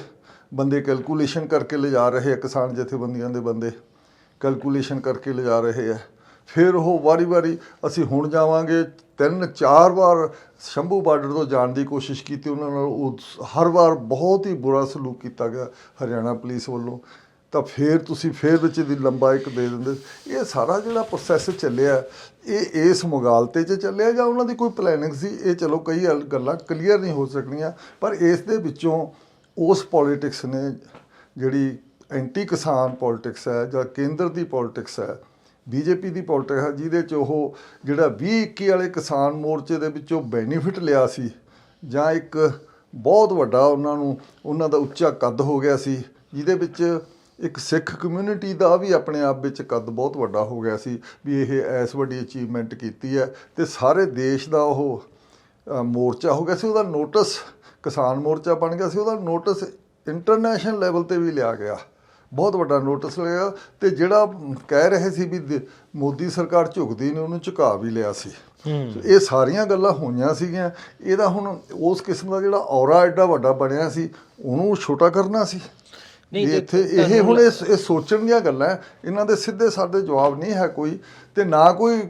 ਬੰਦੇ ਕੈਲਕੂਲੇਸ਼ਨ ਕਰਕੇ ਲਿਜਾ ਰਹੇ ਆ, ਕਿਸਾਨ ਜਥੇਬੰਦੀਆਂ ਦੇ ਬੰਦੇ ਕੈਲਕੂਲੇਸ਼ਨ ਕਰਕੇ ਲਿਜਾ ਰਹੇ ਆ। ਫਿਰ ਉਹ ਵਾਰੀ-ਵਾਰੀ ਅਸੀਂ ਹੁਣ ਜਾਵਾਂਗੇ ਤਿੰਨ ਚਾਰ ਵਾਰ ਸ਼ੰਭੂ ਬਾਰਡਰ ਤੋਂ ਜਾਣ ਦੀ ਕੋਸ਼ਿਸ਼ ਕੀਤੀ ਉਹਨਾਂ ਨਾਲ। ਉਹ ਹਰ ਵਾਰ ਬਹੁਤ ਹੀ ਬੁਰਾ ਸਲੂਕ ਕੀਤਾ ਗਿਆ ਹਰਿਆਣਾ ਪੁਲਿਸ ਵੱਲੋਂ। ਤਾਂ ਫਿਰ ਤੁਸੀਂ ਫਿਰ ਵਿੱਚ ਦੀ ਲੰਬਾ ਇੱਕ ਦੇ ਦਿੰਦੇ। ਇਹ ਸਾਰਾ ਜਿਹੜਾ ਪ੍ਰੋਸੈਸ ਚੱਲਿਆ, ਇਹ ਇਸ ਮੁਗਾਲਤੇ 'ਚ ਚੱਲਿਆ ਜਾਂ ਉਹਨਾਂ ਦੀ ਕੋਈ ਪਲੈਨਿੰਗ ਸੀ? ਇਹ ਚਲੋ ਕਈ ਹਲ- ਗੱਲਾਂ ਕਲੀਅਰ ਨਹੀਂ ਹੋ ਸਕਣੀਆਂ, ਪਰ ਇਸ ਦੇ ਵਿੱਚੋਂ ਉਸ ਪੋਲਿਟਿਕਸ ਨੇ ਜਿਹੜੀ ਐਂਟੀ ਕਿਸਾਨ ਪੋਲਿਟਿਕਸ ਹੈ ਜਾਂ ਕੇਂਦਰ ਦੀ ਪੋਲਿਟਿਕਸ ਹੈ, ਬੀਜੇਪੀ ਦੀ ਪੋਲਿਟਿਕਸ ਹੈ, ਜਿਹਦੇ 'ਚ ਉਹ ਜਿਹੜਾ 20 21 ਵਾਲੇ ਕਿਸਾਨ ਮੋਰਚੇ ਦੇ ਵਿੱਚੋਂ ਬੈਨੀਫਿਟ ਲਿਆ ਸੀ ਜਾਂ ਇੱਕ ਬਹੁਤ ਵੱਡਾ ਉਹਨਾਂ ਨੂੰ, ਉਹਨਾਂ ਦਾ ਉੱਚਾ ਕੱਦ ਹੋ ਗਿਆ ਸੀ, ਜਿਹਦੇ ਵਿੱਚ ਇੱਕ ਸਿੱਖ ਕਮਿਊਨਿਟੀ ਦਾ ਵੀ ਆਪਣੇ ਆਪ ਵਿੱਚ ਕੱਦ ਬਹੁਤ ਵੱਡਾ ਹੋ ਗਿਆ ਸੀ ਵੀ ਇਹ ਐਸ ਵੱਡੀ ਅਚੀਵਮੈਂਟ ਕੀਤੀ ਹੈ ਤੇ ਸਾਰੇ ਦੇਸ਼ ਦਾ ਉਹ ਮੋਰਚਾ ਹੋ ਗਿਆ ਸੀ ਉਹਦਾ ਨੋਟਿਸ ਕਿਸਾਨ ਮੋਰਚਾ ਬਣ ਗਿਆ ਸੀ ਉਹਦਾ ਨੋਟਿਸ ਇੰਟਰਨੈਸ਼ਨਲ ਲੈਵਲ ਤੇ ਵੀ ਲਿਆ ਗਿਆ। ਬਹੁਤ ਵੱਡਾ ਨੋਟਿਸ ਲਿਆ ਤੇ ਜਿਹੜਾ ਕਹਿ ਰਹੇ ਸੀ ਵੀ ਮੋਦੀ ਸਰਕਾਰ ਝੁਕਦੀ ਨੇ ਉਹਨੂੰ ਝੁਕਾ ਵੀ ਲਿਆ ਸੀ। ਇਹ ਸਾਰੀਆਂ ਗੱਲਾਂ ਹੋਈਆਂ ਸੀਗੀਆਂ ਇਹਦਾ ਹੁਣ ਉਸ ਕਿਸਮ ਦਾ ਜਿਹੜਾ ਔਰਾ ਐਡਾ ਵੱਡਾ ਬਣਿਆ ਸੀ ਉਹਨੂੰ ਛੋਟਾ ਕਰਨਾ ਸੀ। ਨਹੀਂ, ਇੱਥੇ ਇਹ ਹੁਣ ਇਹ ਸੋਚਣ ਦੀਆਂ ਗੱਲਾਂ। ਇਹਨਾਂ ਦੇ ਸਿੱਧੇ ਸਾਦੇ ਜਵਾਬ ਨਹੀਂ ਹੈ ਕੋਈ ਤੇ ਨਾ ਕੋਈ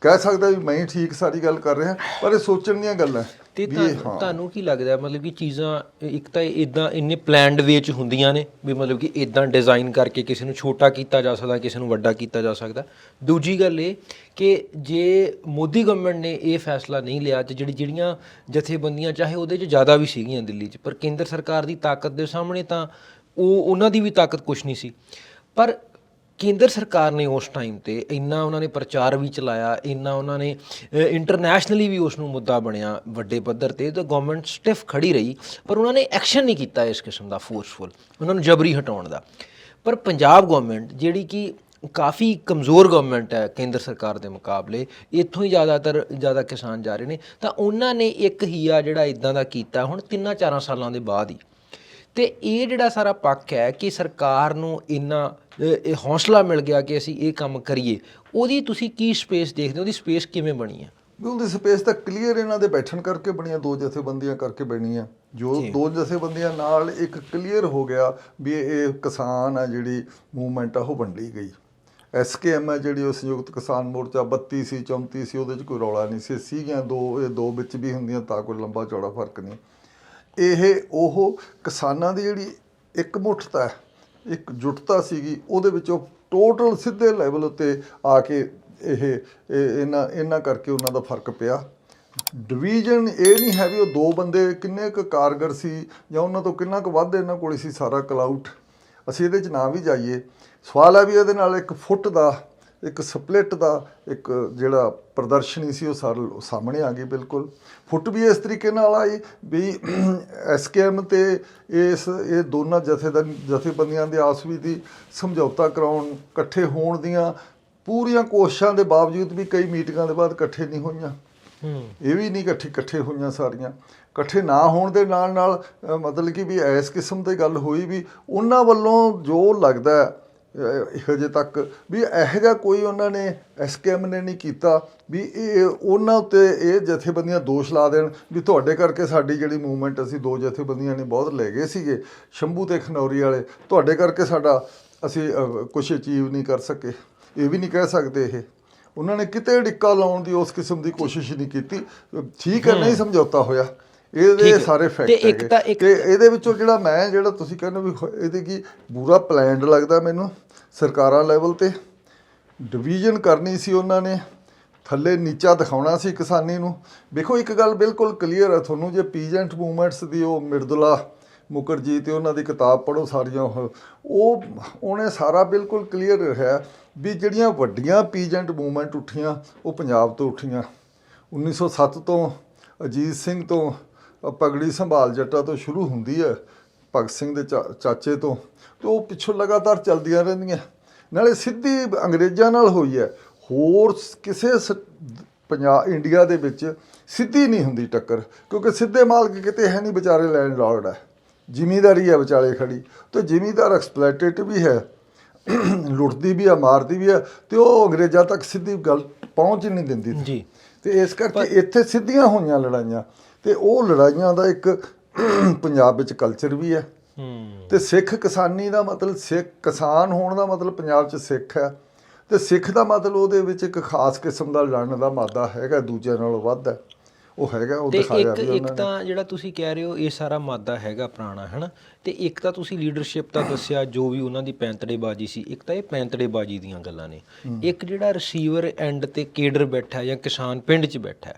ਕਹਿ ਸਕਦਾ ਵੀ ਮੈਂ ਠੀਕ ਸਾਰੀ ਗੱਲ ਕਰ ਰਿਹਾ ਪਰ ਇਹ ਸੋਚਣ ਦੀਆਂ ਗੱਲਾਂ ਤੇ। ਤੁਹਾਨੂੰ ਕੀ ਲੱਗਦਾ ਮਤਲਬ ਕਿ ਚੀਜ਼ਾਂ ਇੱਕ ਤਾਂ ਇਦਾਂ ਇੰਨੇ ਪਲਾਨਡ ਵੇ ਚ ਹੁੰਦੀਆਂ ਨੇ ਵੀ ਮਤਲਬ ਕਿ ਇਦਾਂ ਡਿਜ਼ਾਈਨ ਕਰਕੇ ਕਿਸੇ ਨੂੰ ਛੋਟਾ ਕੀਤਾ ਜਾ ਸਕਦਾ ਕਿਸੇ ਨੂੰ ਵੱਡਾ ਕੀਤਾ ਜਾ ਸਕਦਾ ਦੂਜੀ ਗੱਲ ਇਹ ਕਿ ਜੇ ਮੋਦੀ ਗਵਰਨਮੈਂਟ ਨੇ ਇਹ ਫੈਸਲਾ ਨਹੀਂ ਲਿਆ ਤੇ ਜਿਹੜੀ ਜਿਹੜੀਆਂ ਜਥੇਬੰਦੀਆਂ ਚਾਹੇ ਉਹਦੇ ਚ ਜ਼ਿਆਦਾ ਵੀ ਸੀਗੀਆਂ ਦਿੱਲੀ ਚ ਪਰ ਕੇਂਦਰ ਸਰਕਾਰ ਦੀ ਤਾਕਤ ਦੇ ਸਾਹਮਣੇ ਤਾਂ ਉਹ ਉਹਨਾਂ ਦੀ ਵੀ ਤਾਕਤ ਕੁਛ ਨਹੀਂ ਸੀ। ਪਰ ਕੇਂਦਰ ਸਰਕਾਰ ਨੇ ਉਸ ਟਾਈਮ ਤੇ ਇੰਨਾ ਉਹਨਾਂ ਨੇ ਪ੍ਰਚਾਰ ਵੀ ਚਲਾਇਆ, ਇੰਨਾ ਉਹਨਾਂ ਨੇ ਇੰਟਰਨੈਸ਼ਨਲੀ ਵੀ ਉਸ ਨੂੰ ਮੁੱਦਾ ਬਣਿਆ ਵੱਡੇ ਪੱਧਰ ਤੇ, ਤਾਂ ਗਵਰਨਮੈਂਟ ਸਟਿਫ ਖੜੀ ਰਹੀ, ਪਰ ਉਹਨਾਂ ਨੇ ਐਕਸ਼ਨ ਨਹੀਂ ਕੀਤਾ ਇਸ ਕਿਸਮ ਦਾ ਫੋਰਸਫੁਲ ਉਹਨਾਂ ਨੂੰ ਜਬਰੀ ਹਟਾਉਣ ਦਾ। ਪਰ ਪੰਜਾਬ ਗਵਰਨਮੈਂਟ ਜਿਹੜੀ ਕਿ ਕਾਫੀ ਕਮਜ਼ੋਰ ਗਵਰਨਮੈਂਟ ਹੈ ਕੇਂਦਰ ਸਰਕਾਰ ਦੇ ਮੁਕਾਬਲੇ, ਇੱਥੋਂ ਹੀ ਜ਼ਿਆਦਾਤਰ, ਜ਼ਿਆਦਾ ਕਿਸਾਨ ਜਾ ਰਹੇ ਨੇ, ਤਾਂ ਉਹਨਾਂ ਨੇ ਇੱਕ ਹੀਆ ਜਿਹੜਾ ਇਦਾਂ ਦਾ ਕੀਤਾ ਹੁਣ ਤਿੰਨਾਂ ਚਾਰਾਂ ਸਾਲਾਂ ਦੇ ਬਾਅਦ ਹੀ। ਤੇ ਇਹ ਜਿਹੜਾ ਸਾਰਾ ਪੱਖ ਹੈ ਕਿ ਸਰਕਾਰ ਨੂੰ ਇੰਨਾ ਇਹ ਹੌਸਲਾ ਮਿਲ ਗਿਆ ਕਿ ਅਸੀਂ ਇਹ ਕੰਮ ਕਰੀਏ ਉਹਦੀ ਤੁਸੀਂ ਕੀ ਸਪੇਸ ਦੇਖਦੇ ਹੋ ਉਹਦੀ ਸਪੇਸ ਕਿਵੇਂ ਬਣੀ ਹੈ? ਵੀ ਉਹਦੀ ਸਪੇਸ ਤਾਂ ਕਲੀਅਰ ਇਹਨਾਂ ਦੇ ਬੈਠਣ ਕਰਕੇ ਬਣੀਆਂ ਦੋ ਜਥੇਬੰਦੀਆਂ ਕਰਕੇ ਬਣੀਆਂ ਜੋ ਦੋ ਜਥੇਬੰਦੀਆਂ ਨਾਲ ਇੱਕ ਕਲੀਅਰ ਹੋ ਗਿਆ ਵੀ ਇਹ ਕਿਸਾਨ ਆ ਜਿਹੜੀ ਮੂਵਮੈਂਟ ਆ ਉਹ ਵੰਡੀ ਗਈ। ਐਸਕੇਐਮ ਹੈ ਜਿਹੜੀ ਉਹ ਸੰਯੁਕਤ ਕਿਸਾਨ ਮੋਰਚਾ 32 ਸੀ 34 ਸੀ ਉਹਦੇ 'ਚ ਕੋਈ ਰੌਲਾ ਨਹੀਂ ਸੀ। ਸੀਗੀਆਂ ਦੋ ਇਹ ਦੋ ਵਿੱਚ ਵੀ ਹੁੰਦੀਆਂ ਤਾਂ ਕੋਈ ਲੰਬਾ ਚੌੜਾ ਫ਼ਰਕ ਨਹੀਂ। ਇਹ ਉਹ ਕਿਸਾਨਾਂ ਦੀ ਜਿਹੜੀ ਇੱਕ ਮੁੱਠਤਾ ਇੱਕ ਜੁਟਤਾ ਸੀਗੀ, ਉਹਦੇ ਵਿੱਚੋਂ ਟੋਟਲ ਸਿੱਧੇ ਲੈਵਲ ਉੱਤੇ ਆ ਕੇ ਇਹ- ਇਹਨਾਂ ਇਹਨਾਂ ਕਰਕੇ ਉਹਨਾਂ ਦਾ ਫ਼ਰਕ ਪਿਆ। ਡਿਵੀਜ਼ਨ ਇਹ ਨਹੀਂ ਹੈ ਵੀ ਉਹ ਦੋ ਬੰਦੇ ਕਿੰਨੇ ਕੁ ਕਾਰਗਰ ਸੀ ਜਾਂ ਉਹਨਾਂ ਤੋਂ ਕਿੰਨਾ ਕੁ ਵੱਧ ਇਹਨਾਂ ਕੋਲ ਸੀ, ਸਾਰਾ ਕਲਾਊਟ ਅਸੀਂ ਇਹਦੇ 'ਚ ਨਾ ਵੀ ਜਾਈਏ। ਸਵਾਲ ਹੈ ਵੀ ਇਹਦੇ ਨਾਲ ਇੱਕ ਫੁੱਟ ਦਾ ਇੱਕ ਸਪਲਿਟ ਦਾ ਇੱਕ ਜਿਹੜਾ ਪ੍ਰਦਰਸ਼ਨੀ ਸੀ ਉਹ ਸਾਰ ਸਾਹਮਣੇ ਆ ਗਈ ਬਿਲਕੁਲ। ਫੁੱਟ ਵੀ ਇਸ ਤਰੀਕੇ ਨਾਲ ਆਈ ਵੀ ਐਸਕੇਐਮ ਤੇ ਇਸ ਇਹ ਦੋਨਾਂ ਜਥੇਦਾਰ ਜਥੇਬੰਦੀਆਂ ਦੇ ਆਪਸ ਵਿੱਚ ਦੀ ਸਮਝੌਤਾ ਕਰਾਉਣ ਇਕੱਠੇ ਹੋਣ ਦੀਆਂ ਪੂਰੀਆਂ ਕੋਸ਼ਿਸ਼ਾਂ ਦੇ ਬਾਵਜੂਦ ਵੀ ਕਈ ਮੀਟਿੰਗਾਂ ਦੇ ਬਾਅਦ ਇਕੱਠੇ ਨਹੀਂ ਹੋਈਆਂ। ਹੂੰ। ਇਹ ਵੀ ਨਹੀਂ ਇਕੱਠੇ ਇਕੱਠੇ ਹੋਈਆਂ ਸਾਰੀਆਂ। ਇਕੱਠੇ ਨਾ ਹੋਣ ਦੇ ਨਾਲ ਨਾਲ ਮਤਲਬ ਕਿ ਵੀ ਇਸ ਕਿਸਮ ਦੀ ਗੱਲ ਹੋਈ ਵੀ ਉਹਨਾਂ ਵੱਲੋਂ ਜੋ ਲੱਗਦਾ ਹਜੇ ਤੱਕ ਵੀ ਇਹੋ ਜਿਹਾ ਕੋਈ ਉਹਨਾਂ ਨੇ ਐਸਕੇਐਮ ਨੇ ਨਹੀਂ ਕੀਤਾ ਵੀ ਇਹ ਉਹਨਾਂ ਉੱਤੇ ਇਹ ਜਥੇਬੰਦੀਆਂ ਦੋਸ਼ ਲਾ ਦੇਣ ਵੀ ਤੁਹਾਡੇ ਕਰਕੇ ਸਾਡੀ ਜਿਹੜੀ ਮੂਵਮੈਂਟ ਅਸੀਂ ਦੋ ਜਥੇਬੰਦੀਆਂ ਨੇ ਬਹੁਤ ਲੈ ਗਏ ਸੀਗੇ ਸ਼ੰਭੂ ਤੇ ਖਨੌਰੀ ਵਾਲੇ। ਤੁਹਾਡੇ ਕਰਕੇ ਸਾਡਾ ਅਸੀਂ ਕੁਝ ਅਚੀਵ ਨਹੀਂ ਕਰ ਸਕੇ। ਇਹ ਵੀ ਨਹੀਂ ਕਹਿ ਸਕਦੇ ਇਹ। ਉਹਨਾਂ ਨੇ ਕਿਤੇ ਡਿੱਕਾ ਲਾਉਣ ਦੀ ਉਸ ਕਿਸਮ ਦੀ ਕੋਸ਼ਿਸ਼ ਨਹੀਂ ਕੀਤੀ। ਠੀਕ ਹੈ ਨਹੀਂ ਸਮਝੌਤਾ ਹੋਇਆ। ਇਹਦੇ। ਸਾਰੇ ਤੇ ਫੈਕਟ ਇੱਕ ਤਾਂ ਇੱਕ- ਤੇ ਇਹਦੇ ਵਿੱਚੋਂ ਜਿਹੜਾ ਮੈਂ ਜਿਹੜਾ ਤੁਸੀਂ ਕਹਿੰਦੇ ਵੀ ਇਹਦੇ ਕੀ ਪੂਰਾ ਪਲਾਨਡ ਲੱਗਦਾ ਮੈਨੂੰ? ਸਰਕਾਰਾਂ ਲੈਵਲ ਤੇ ਡਿਵੀਜ਼ਨ ਕਰਨੀ ਸੀ ਉਹਨਾਂ ਨੇ ਥੱਲੇ ਨੀਚਾ ਦਿਖਾਉਣਾ ਸੀ ਕਿਸਾਨੀ ਨੂੰ। ਵੇਖੋ ਇੱਕ ਗੱਲ ਬਿਲਕੁਲ ਕਲੀਅਰ ਹੈ ਤੁਹਾਨੂੰ ਜੇ ਪੀਜੈਂਟ ਮੂਵਮੈਂਟਸ ਦੀ ਉਹ ਮਿਰਦੁਲਾ ਮੁਕਰਜੀ ਤੇ ਉਹਨਾਂ ਦੀ ਕਿਤਾਬ ਪੜ੍ਹੋ ਸਾਰੀਆਂ ਉਹ ਉਹ ਉਹਨੇ ਸਾਰਾ ਬਿਲਕੁਲ ਕਲੀਅਰ ਹੈ ਵੀ ਜਿਹੜੀਆਂ ਵੱਡੀਆਂ ਪੀਜੈਂਟ ਮੂਵਮੈਂਟ ਉੱਠੀਆਂ ਉਹ ਪੰਜਾਬ ਤੋਂ ਉੱਠੀਆਂ। 1907 ਤੋਂ ਅਜੀਤ ਸਿੰਘ ਤੋਂ ਪਗੜੀ ਸੰਭਾਲ ਜੱਟਾ ਤੋਂ ਸ਼ੁਰੂ ਹੁੰਦੀ ਹੈ ਭਗਤ ਸਿੰਘ ਦੇ ਚਾਚੇ ਤੋਂ ਤੇ ਉਹ ਪਿੱਛੋਂ ਲਗਾਤਾਰ ਚੱਲਦੀਆਂ ਰਹਿੰਦੀਆਂ। ਨਾਲੇ ਸਿੱਧੀ ਅੰਗਰੇਜ਼ਾਂ ਨਾਲ ਹੋਈ ਹੈ। ਹੋਰ ਕਿਸੇ ਪੰਜਾਬ ਇੰਡੀਆ ਦੇ ਵਿੱਚ ਸਿੱਧੀ ਨਹੀਂ ਹੁੰਦੀ ਟੱਕਰ ਕਿਉਂਕਿ ਸਿੱਧੇ ਮਾਲਕ ਕਿਤੇ ਹੈ ਨਹੀਂ ਵਿਚਾਰੇ ਲੈਂਡ ਲਾਰਡ ਹੈ। ਜ਼ਿਮੀਦਾਰੀ ਹੈ ਵਿਚਾਲੇ ਖੜੀ। ਤੇ ਜ਼ਿਮੀਦਾਰ ਐਕਸਪਲੋਇਟੇਟਿਵ ਵੀ ਹੈ ਲੁੱਟਦੀ ਵੀ ਆ ਮਾਰਦੀ ਵੀ ਆ ਤੇ ਉਹ ਅੰਗਰੇਜ਼ਾਂ ਤੱਕ ਸਿੱਧੀ ਗੱਲ ਪਹੁੰਚ ਹੀ ਨਹੀਂ ਦਿੰਦੀ। ਜੀ। ਤੇ ਇਸ ਕਰਕੇ ਇੱਥੇ ਸਿੱਧੀਆਂ ਹੋਈਆਂ ਲੜਾਈਆਂ। ਤੇ ਉਹ ਲੜਾਈਆਂ ਦਾ ਇੱਕ ਪੰਜਾਬ ਵਿੱਚ ਕਲਚਰ ਵੀ ਹੈ। ਤੇ ਸਿੱਖ ਕਿਸਾਨੀ ਦਾ ਮਤਲਬ ਸਿੱਖ ਕਿਸਾਨ ਹੋਣ ਦਾ ਮਤਲਬ ਪੰਜਾਬ 'ਚ ਸਿੱਖ ਹੈ। ਤੇ ਸਿੱਖ ਦਾ ਮਤਲਬ ਉਹਦੇ ਵਿੱਚ ਇੱਕ ਖਾਸ ਕਿਸਮ ਦਾ ਲੜਨ ਦਾ ਮਾਦਾ ਹੈਗਾ ਦੂਜਿਆਂ ਨਾਲੋਂ ਵੱਧ ਹੈ। ਉਹ ਹੈਗਾ ਉਹ ਤੇ ਦਿਖਾਇਆ ਇੱਕ ਵੀ ਇੱਕ ਉਹਨਾਂ ਨੇ। ਤਾਂ ਜਿਹੜਾ ਤੁਸੀਂ ਕਹਿ ਰਹੇ ਹੋ ਇਹ ਸਾਰਾ ਮਾਦਾ ਹੈਗਾ ਪੁਰਾਣਾ ਹੈਨਾ? ਤੇ ਇੱਕ ਤਾਂ ਤੁਸੀਂ ਲੀਡਰਸ਼ਿਪ ਦਾ ਦੱਸਿਆ ਜੋ ਵੀ ਉਹਨਾਂ ਦੀ ਪੈਂਤੜੇਬਾਜ਼ੀ ਸੀ ਇੱਕ ਤਾਂ ਇਹ ਪੈਂਤੜੇਬਾਜ਼ੀ ਦੀਆਂ ਗੱਲਾਂ ਨੇ। ਇੱਕ ਜਿਹੜਾ ਰਿਸੀਵਰ ਐਂਡ ਤੇ ਕੇਡਰ ਬੈਠਾ ਜਾਂ ਕਿਸਾਨ ਪਿੰਡ 'ਚ ਬੈਠਾ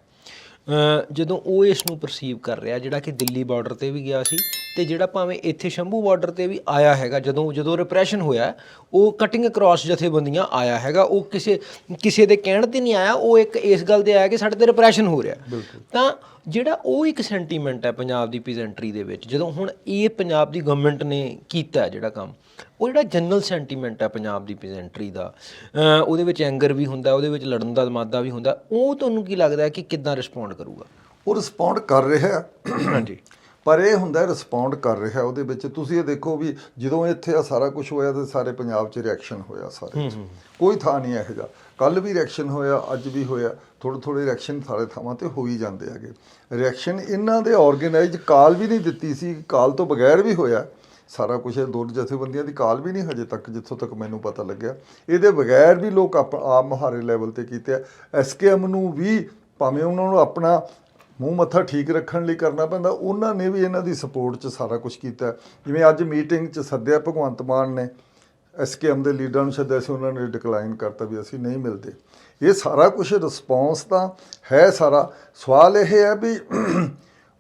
ਜਦੋਂ ਉਹ ਇਸ ਨੂੰ ਪਰਸੀਵ ਕਰ ਰਿਹਾ, ਜਿਹੜਾ ਕਿ ਦਿੱਲੀ ਬਾਰਡਰ ਤੇ ਵੀ ਗਿਆ ਸੀ ਤੇ ਜਿਹੜਾ ਭਾਵੇਂ ਇੱਥੇ ਸ਼ੰਭੂ ਬਾਰਡਰ ਤੇ ਵੀ ਆਇਆ ਹੈਗਾ ਜਦੋਂ ਜਦੋਂ ਰਿਪਰੈਸ਼ਨ ਹੋਇਆ ਉਹ ਕਟਿੰਗ ਅਕ੍ਰੋਸ ਜਥੇਬੰਦੀਆਂ ਆਇਆ ਹੈਗਾ ਉਹ ਕਿਸੇ ਕਿਸੇ ਦੇ ਕਹਿਣ ਤੇ ਨਹੀਂ ਆਇਆ ਉਹ ਇੱਕ ਇਸ ਗੱਲ ਤੇ ਆਇਆ ਕਿ ਸਾਡੇ ਤੇ ਰਿਪਰੈਸ਼ਨ ਹੋ ਰਿਹਾ। ਤਾਂ ਜਿਹੜਾ ਉਹ ਇੱਕ ਸੈਂਟੀਮੈਂਟ ਹੈ ਪੰਜਾਬ ਦੀ ਪੀਜ਼ੈਂਟਰੀ ਦੇ ਵਿੱਚ ਜਦੋਂ ਹੁਣ ਇਹ ਪੰਜਾਬ ਦੀ ਗਵਰਨਮੈਂਟ ਨੇ ਕੀਤਾ ਜਿਹੜਾ ਕੰਮ ਉਹ ਜਿਹੜਾ ਜਨਰਲ ਸੈਂਟੀਮੈਂਟ ਹੈ ਪੰਜਾਬ ਦੀ ਪੀਜ਼ੈਂਟਰੀ ਦਾ ਉਹਦੇ ਵਿੱਚ ਐਂਗਰ ਵੀ ਹੁੰਦਾ ਉਹਦੇ ਵਿੱਚ ਲੜਨ ਦਾ ਮਾਦਾ ਵੀ ਹੁੰਦਾ ਉਹ ਤੁਹਾਨੂੰ ਕੀ ਲੱਗਦਾ ਹੈ ਕਿ ਕਿੱਦਾਂ ਰਿਸਪੌਂਡ ਕਰੂਗਾ? ਉਹ ਰਿਸਪੌਂਡ ਕਰ ਰਿਹਾ ਹਾਂਜੀ। ਪਰ ਇਹ ਹੁੰਦਾ ਰਿਸਪੌਂਡ ਕਰ ਰਿਹਾ ਉਹਦੇ ਵਿੱਚ। ਤੁਸੀਂ ਇਹ ਦੇਖੋ ਵੀ ਜਦੋਂ ਇੱਥੇ ਆ ਸਾਰਾ ਕੁਝ ਹੋਇਆ ਤੇ ਸਾਰੇ ਪੰਜਾਬ 'ਚ ਰਿਐਕਸ਼ਨ ਹੋਇਆ ਸਾਰੇ। ਕੋਈ ਥਾਂ ਨਹੀਂ ਇਹੋ ਜਿਹਾ। ਕੱਲ ਵੀ ਰਿਐਕਸ਼ਨ ਹੋਇਆ ਅੱਜ ਵੀ ਹੋਇਆ। ਥੋੜੇ ਥੋੜੇ ਰਿਐਕਸ਼ਨ ਸਾਰੇ ਥਾਵਾਂ ਤੇ ਹੋ ਹੀ ਜਾਂਦੇ ਹੈਗੇ। ਰਿਐਕਸ਼ਨ ਇਹਨਾਂ ਦੇ ਆਰਗੇਨਾਈਜ਼ ਕਾਲ ਵੀ ਨਹੀਂ ਦਿੱਤੀ ਸੀ ਕਾਲ ਤੋਂ ਬਗੈਰ ਵੀ ਹੋਇਆ। ਸਾਰਾ ਕੁਝ ਇਹ ਦੋ ਜਥੇਬੰਦੀਆਂ ਦੀ ਕਾਲ ਵੀ ਨਹੀਂ ਹਜੇ ਤੱਕ ਜਿੱਥੋਂ ਤੱਕ ਮੈਨੂੰ ਪਤਾ ਲੱਗਿਆ। ਇਹਦੇ ਬਗੈਰ ਵੀ ਲੋਕ ਆਪ ਆਪ ਮੁਹਾਰੇ ਲੈਵਲ ਤੇ ਕੀਤੇ ਐਸਕੇਐਮ ਨੂੰ ਵੀ ਭਾਵੇਂ ਉਹਨਾਂ ਨੂੰ ਆਪਣਾ ਮੂੰਹ ਮੱਥਾ ਠੀਕ ਰੱਖਣ ਲਈ ਕਰਨਾ ਪੈਂਦਾ। ਉਹਨਾਂ ਨੇ ਵੀ ਇਹਨਾਂ ਦੀ ਸਪੋਰਟ 'ਚ ਸਾਰਾ ਕੁਝ ਕੀਤਾ। ਜਿਵੇਂ ਅੱਜ ਮੀਟਿੰਗ 'ਚ ਸੱਦਿਆ ਭਗਵੰਤ ਮਾਨ ਨੇ ਐਸਕੇਐਮ ਦੇ ਲੀਡਰਾਂ ਨੂੰ ਸੱਦਿਆ ਸੀ, ਉਹਨਾਂ ਨੇ ਡਿਕਲਾਈਨ ਕਰਤਾ ਵੀ ਅਸੀਂ ਨਹੀਂ ਮਿਲਦੇ। ਇਹ ਸਾਰਾ ਕੁਝ ਰਿਸਪੌਂਸ ਤਾਂ ਹੈ ਸਾਰਾ। ਸਵਾਲ ਇਹ ਹੈ ਵੀ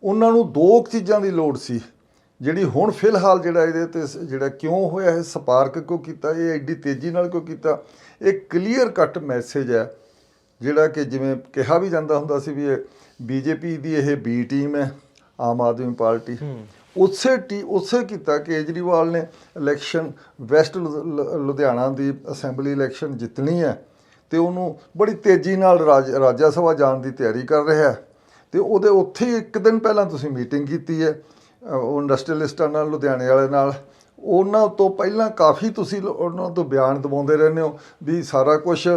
ਉਹਨਾਂ ਨੂੰ ਦੋ ਕੁ ਚੀਜ਼ਾਂ ਦੀ ਲੋੜ ਸੀ। ਜਿਹੜੀ ਹੁਣ ਫਿਲਹਾਲ ਜਿਹੜਾ ਇਹਦੇ ਤੇ ਸ- ਜਿਹੜਾ ਕਿਉਂ ਹੋਇਆ, ਇਹ ਸਪਾਰਕ ਕਿਉਂ ਕੀਤਾ, ਇਹ ਐਡੀ ਤੇਜ਼ੀ ਨਾਲ ਕਿਉਂ ਕੀਤਾ, ਇਹ ਕਲੀਅਰ ਕੱਟ ਮੈਸੇਜ ਹੈ। ਜਿਹੜਾ ਕਿ ਜਿਵੇਂ ਕਿਹਾ ਵੀ ਜਾਂਦਾ ਹੁੰਦਾ ਸੀ ਵੀ ਇਹ ਬੀਜੇਪੀ ਦੀ ਇਹ ਬੀ ਟੀਮ ਹੈ ਆਮ ਆਦਮੀ ਪਾਰਟੀ। ਉਸੇ ਟੀ ਉਸੇ ਕੀਤਾ ਕੇਜਰੀਵਾਲ ਨੇ ਇਲੈਕਸ਼ਨ ਵੈਸਟ ਲੁਧਿਆਣਾ ਦੀ ਅਸੈਂਬਲੀ ਇਲੈਕਸ਼ਨ ਜਿੱਤਣੀ ਹੈ ਤੇ ਉਹਨੂੰ ਬੜੀ ਤੇਜ਼ੀ ਨਾਲ ਰਾਜ ਸਭਾ ਜਾਣ ਦੀ ਤਿਆਰੀ ਕਰ ਰਿਹਾ ਹੈ। ਤੇ ਉਹਦੇ ਉੱਥੇ ਇੱਕ ਦਿਨ ਪਹਿਲਾਂ ਤੁਸੀਂ ਮੀਟਿੰਗ ਕੀਤੀ ਹੈ ਉਹ ਇੰਡਸਟਰੀਅਲਿਸਟਾਂ ਨਾਲ ਲੁਧਿਆਣੇ ਵਾਲੇ ਨਾਲ। ਉਹਨਾਂ ਤੋਂ ਪਹਿਲਾਂ ਕਾਫੀ ਤੁਸੀਂ ਉਹਨਾਂ ਤੋਂ ਬਿਆਨ ਦਵਾਉਂਦੇ ਰਹਿੰਦੇ ਹੋ ਵੀ ਸਾਰਾ ਕੁਝ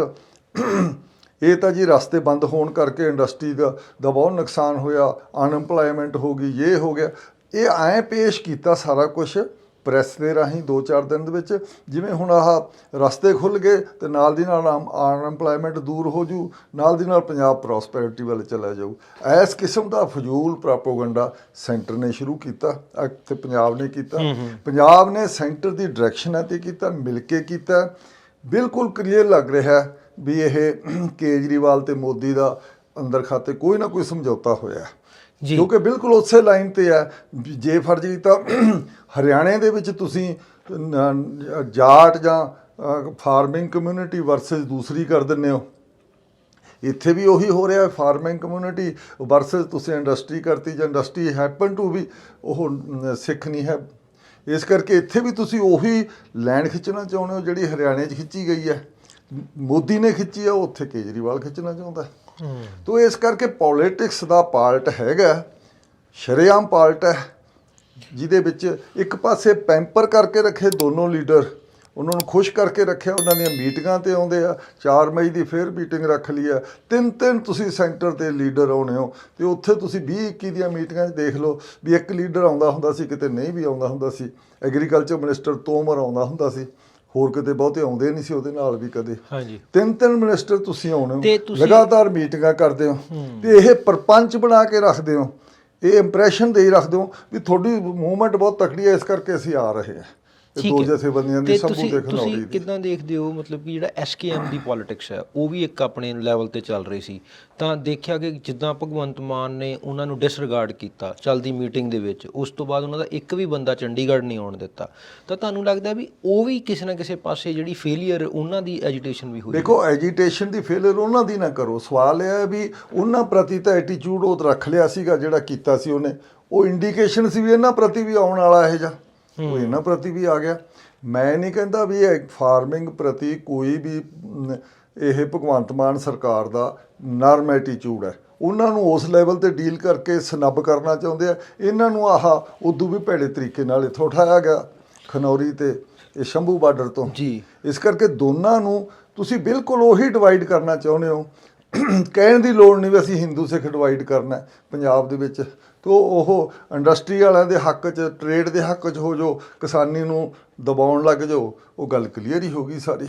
ਇਹ ਤਾਂ ਜੀ ਰਸਤੇ ਬੰਦ ਹੋਣ ਕਰਕੇ ਇੰਡਸਟਰੀ ਦਾ ਦਾ ਬਹੁਤ ਨੁਕਸਾਨ ਹੋਇਆ ਅਨਐਮਪਲੋਇਮੈਂਟ ਹੋ ਗਈ ਇਹ ਹੋ ਗਿਆ। ਇਹ ਐਂ ਪੇਸ਼ ਕੀਤਾ ਸਾਰਾ ਕੁਝ ਪ੍ਰੈਸ ਦੇ ਰਾਹੀਂ 2-4 ਦਿਨ ਦੇ ਵਿੱਚ ਜਿਵੇਂ ਹੁਣ ਆਹ ਰਸਤੇ ਖੁੱਲ ਗਏ ਤੇ ਨਾਲ ਦੀ ਨਾਲ ਅਨਐਮਪਲੋਇਮੈਂਟ ਦੂਰ ਹੋ ਜੂ ਨਾਲ ਦੀ ਨਾਲ ਪੰਜਾਬ ਪ੍ਰੋਸਪੈਰਿਟੀ ਵੱਲ ਚਲਾ ਜਾਊ। ਇਸ ਕਿਸਮ ਦਾ ਫਜ਼ੂਲ ਪ੍ਰੋਪਗੈਂਡਾ ਸੈਂਟਰ ਨੇ ਸ਼ੁਰੂ ਕੀਤਾ ਤੇ ਪੰਜਾਬ ਨੇ ਕੀਤਾ। ਪੰਜਾਬ ਨੇ ਸੈਂਟਰ ਦੀ ਡਾਇਰੈਕਸ਼ਨ ਹੈ ਤੇ ਕੀਤਾ ਮਿਲ ਕੇ ਕੀਤਾ। ਬਿਲਕੁਲ ਕਲੀਅਰ ਲੱਗ ਰਿਹਾ ਹੈ ਵੀ ਇਹ ਕੇਜਰੀਵਾਲ ਤੇ ਮੋਦੀ ਦਾ ਅੰਦਰ ਖਾਤੇ ਕੋਈ ਨਾ ਕੋਈ ਸਮਝੌਤਾ ਹੋਇਆ ਹੈ। ਜੀ। ਕਿਉਂਕਿ ਬਿਲਕੁਲ ਉਸੇ ਲਾਈਨ ਤੇ ਹੈ। ਜੇ ਫਰਜ਼ ਕੀਤਾ ਹਰਿਆਣੇ ਦੇ ਵਿੱਚ ਤੁਸੀਂ ਜਾਟ ਜਾਂ ਫਾਰਮਿੰਗ ਕਮਿਊਨਿਟੀ ਵਰਸਸ ਦੂਸਰੀ ਕਰ ਦਿੰਦੇ ਹੋ। ਇੱਥੇ ਵੀ ਉਹੀ ਹੋ ਰਿਹਾ ਫਾਰਮਿੰਗ ਕਮਿਊਨਿਟੀ ਵਰਸਸ ਤੁਸੀਂ ਇੰਡਸਟਰੀ ਕਰਤੀ ਜਾਂ ਇੰਡਸਟਰੀ ਹੈਪਨ ਟੂ ਵੀ ਉਹ ਸਿੱਖ ਨਹੀਂ ਹੈ। ਇਸ ਕਰਕੇ ਇੱਥੇ ਵੀ ਤੁਸੀਂ ਉਹੀ ਲੈਂਡ ਖਿੱਚਣਾ ਚਾਹੁੰਦੇ ਹੋ ਜਿਹੜੀ ਹਰਿਆਣੇ 'ਚ ਖਿੱਚੀ ਗਈ ਹੈ। ਮੋਦੀ ਨੇ ਖਿੱਚੀ ਆ ਉੱਥੇ ਕੇਜਰੀਵਾਲ ਖਿੱਚਣਾ ਚਾਹੁੰਦਾ। ਤੋ ਇਸ ਕਰਕੇ ਪੋਲਿਟਿਕਸ ਦਾ ਪਾਰਟ ਹੈਗਾ ਸ਼ਰੇਆਮ ਪਾਰਟ ਹੈ ਜਿਹਦੇ ਵਿੱਚ ਇੱਕ ਪਾਸੇ ਪੈਂਪਰ ਕਰਕੇ ਰੱਖੇ ਦੋਨੋਂ ਲੀਡਰ ਉਹਨਾਂ ਨੂੰ ਖੁਸ਼ ਕਰਕੇ ਰੱਖਿਆ ਉਹਨਾਂ ਦੀਆਂ ਮੀਟਿੰਗਾਂ ਤੇ ਆਉਂਦੇ ਆ 4 ਮਈ ਦੀ ਫੇਰ ਮੀਟਿੰਗ ਰੱਖ ਲਈ ਆ। ਤਿੰਨ ਤਿੰਨ ਤੁਸੀਂ ਸੈਂਟਰ ਤੇ ਲੀਡਰ ਆਉਣੇ ਹੋ ਤੇ ਉੱਥੇ ਤੁਸੀਂ 20 21 ਦੀਆਂ ਮੀਟਿੰਗਾਂ 'ਚ ਦੇਖ ਲਓ ਵੀ ਇੱਕ ਲੀਡਰ ਆਉਂਦਾ ਹੁੰਦਾ ਸੀ ਕਿਤੇ ਨਹੀਂ ਵੀ ਆਉਂਦਾ ਹੁੰਦਾ ਸੀ। ਐਗਰੀਕਲਚਰ ਮਿਨਿਸਟਰ ਤੋਮਰ ਆਉਂਦਾ ਹੁੰਦਾ ਸੀ। ਹੋਰ ਕਿਤੇ ਬਹੁਤੇ ਆਉਂਦੇ ਨਹੀਂ ਸੀ ਉਹਦੇ ਨਾਲ ਵੀ ਕਦੇ। ਹਾਂਜੀ। ਤਿੰਨ ਤਿੰਨ ਮਿਨਿਸਟਰ ਤੁਸੀਂ ਆਉਣੇ ਤੇ ਤੁਸੀਂ- ਲਗਾਤਾਰ ਮੀਟਿੰਗਾਂ ਕਰਦੇ ਹੋ। ਤੇ ਇਹ ਪਰਪੰਚ ਬਣਾ ਕੇ ਰੱਖਦੇ ਹੋ। ਇਹ ਇੰਪ੍ਰੈਸ਼ਨ ਦੇ ਹੀ ਰੱਖਦੇ ਹੋ ਵੀ ਤੁਹਾਡੀ ਮੂਵਮੈਂਟ ਬਹੁਤ ਤਕੜੀ ਹੈ ਇਸ ਕਰਕੇ ਅਸੀਂ ਆ ਰਹੇ ਹਾਂ। ਠੀਕ ਦੋ। ਜਥੇਬੰਦੀਆਂ ਦੀ ਤੇ ਸਭੂ ਤੁਸੀਂ ਦੇਖਣ ਤੁਸੀਂ ਕਿਦਾਂ ਦੇਖਦੇ ਹੋ? ਮਤਲਬ ਕਿ ਜਿਹੜਾ ਐਸਕੇਐਮ ਦੀ ਪੋਲਿਟਿਕਸ ਹੈ ਉਹ ਵੀ ਇੱਕ ਆਪਣੇ ਲੈਵਲ ਤੇ ਚੱਲ ਰਹੀ ਸੀ। ਤਾਂ ਦੇਖਿਆ ਕਿ ਜਿੱਦਾਂ ਭਗਵੰਤ ਮਾਨ ਨੇ ਉਹਨਾਂ ਨੂੰ ਡਿਸਰਿਗਾਰਡ ਕੀਤਾ ਚੱਲਦੀ ਮੀਟਿੰਗ ਦੇ ਵਿੱਚ ਉਸ ਤੋਂ ਬਾਅਦ ਉਹਨਾਂ ਦਾ ਇੱਕ ਵੀ ਬੰਦਾ ਚੰਡੀਗੜ੍ਹ ਨਹੀਂ ਆਉਣ ਦਿੱਤਾ। ਤਾਂ ਤੁਹਾਨੂੰ ਲੱਗਦਾ ਵੀ ਉਹ ਵੀ ਕਿਸੇ ਨਾ ਕਿਸੇ ਪਾਸੇ ਜਿਹੜੀ ਫੇਲਿਅਰ ਉਹਨਾਂ ਦੀ ਐਜੀਟੇਸ਼ਨ ਵੀ ਹੋਈ ਦੇਖੋ ਐਜੀਟੇਸ਼ਨ ਦੀ ਫੇਲਰ ਉਹਨਾਂ ਦੀ ਨਾ ਕਰੋ। ਸਵਾਲ ਇਹ ਹੈ ਵੀ ਉਹਨਾਂ ਪ੍ਰਤੀ ਤਾਂ ਐਟੀਟਿਊਡ ਉਹ ਰੱਖ ਲਿਆ ਸੀਗਾ ਜਿਹੜਾ ਕੀਤਾ ਸੀ ਉਹਨੇ। ਉਹ ਇੰਡੀਕੇਸ਼ਨ ਸੀ ਵੀ ਇਹਨਾਂ ਪ੍ਰਤੀ ਵੀ ਆਉਣ ਵਾਲਾ ਇਹ ਜਾ ਉਹ ਇਹਨਾਂ ਪ੍ਰਤੀ ਵੀ ਆ ਗਿਆ। ਮੈਂ ਨਹੀਂ ਕਹਿੰਦਾ ਵੀ ਇਹ ਫਾਰਮਿੰਗ ਪ੍ਰਤੀ ਕੋਈ ਵੀ ਇਹ ਭਗਵੰਤ ਮਾਨ ਸਰਕਾਰ ਦਾ ਨਰਮ ਐਟੀਟਿਊਡ ਹੈ। ਉਹਨਾਂ ਨੂੰ ਉਸ ਲੈਵਲ ਤੇ ਡੀਲ ਕਰਕੇ ਸਨੱਬ ਕਰਨਾ ਚਾਹੁੰਦੇ ਆ। ਇਹਨਾਂ ਨੂੰ ਆਹ ਉਦੋਂ ਵੀ ਭੈੜੇ ਤਰੀਕੇ ਨਾਲ ਇੱਥੋਂ ਉਠਾਇਆ ਗਿਆ ਖਨੌਰੀ ਤੇ ਇਹ ਸ਼ੰਭੂ ਬਾਰਡਰ ਤੋਂ। ਜੀ। ਇਸ ਕਰਕੇ ਦੋਨਾਂ ਨੂੰ ਤੁਸੀਂ ਬਿਲਕੁਲ ਉਹੀ ਡਿਵਾਈਡ ਕਰਨਾ ਚਾਹੁੰਦੇ ਹੋ। ਕਹਿਣ ਦੀ ਲੋੜ ਨਹੀਂ ਵੀ ਅਸੀਂ ਹਿੰਦੂ ਸਿੱਖ ਡਿਵਾਈਡ ਕਰਨਾ ਪੰਜਾਬ ਦੇ ਵਿੱਚ ਤੋ ਉਹ ਇੰਡਸਟਰੀ ਵਾਲਿਆਂ ਦੇ ਹੱਕ 'ਚ ਟ੍ਰੇਡ ਦੇ ਹੱਕ 'ਚ ਹੋ ਜੋ ਕਿਸਾਨੀ ਨੂੰ ਦਬਾਉਣ ਲੱਗ ਜਾਓ ਉਹ ਗੱਲ ਕਲੀਅਰ ਹੀ ਹੋ ਗਈ ਸਾਰੀ।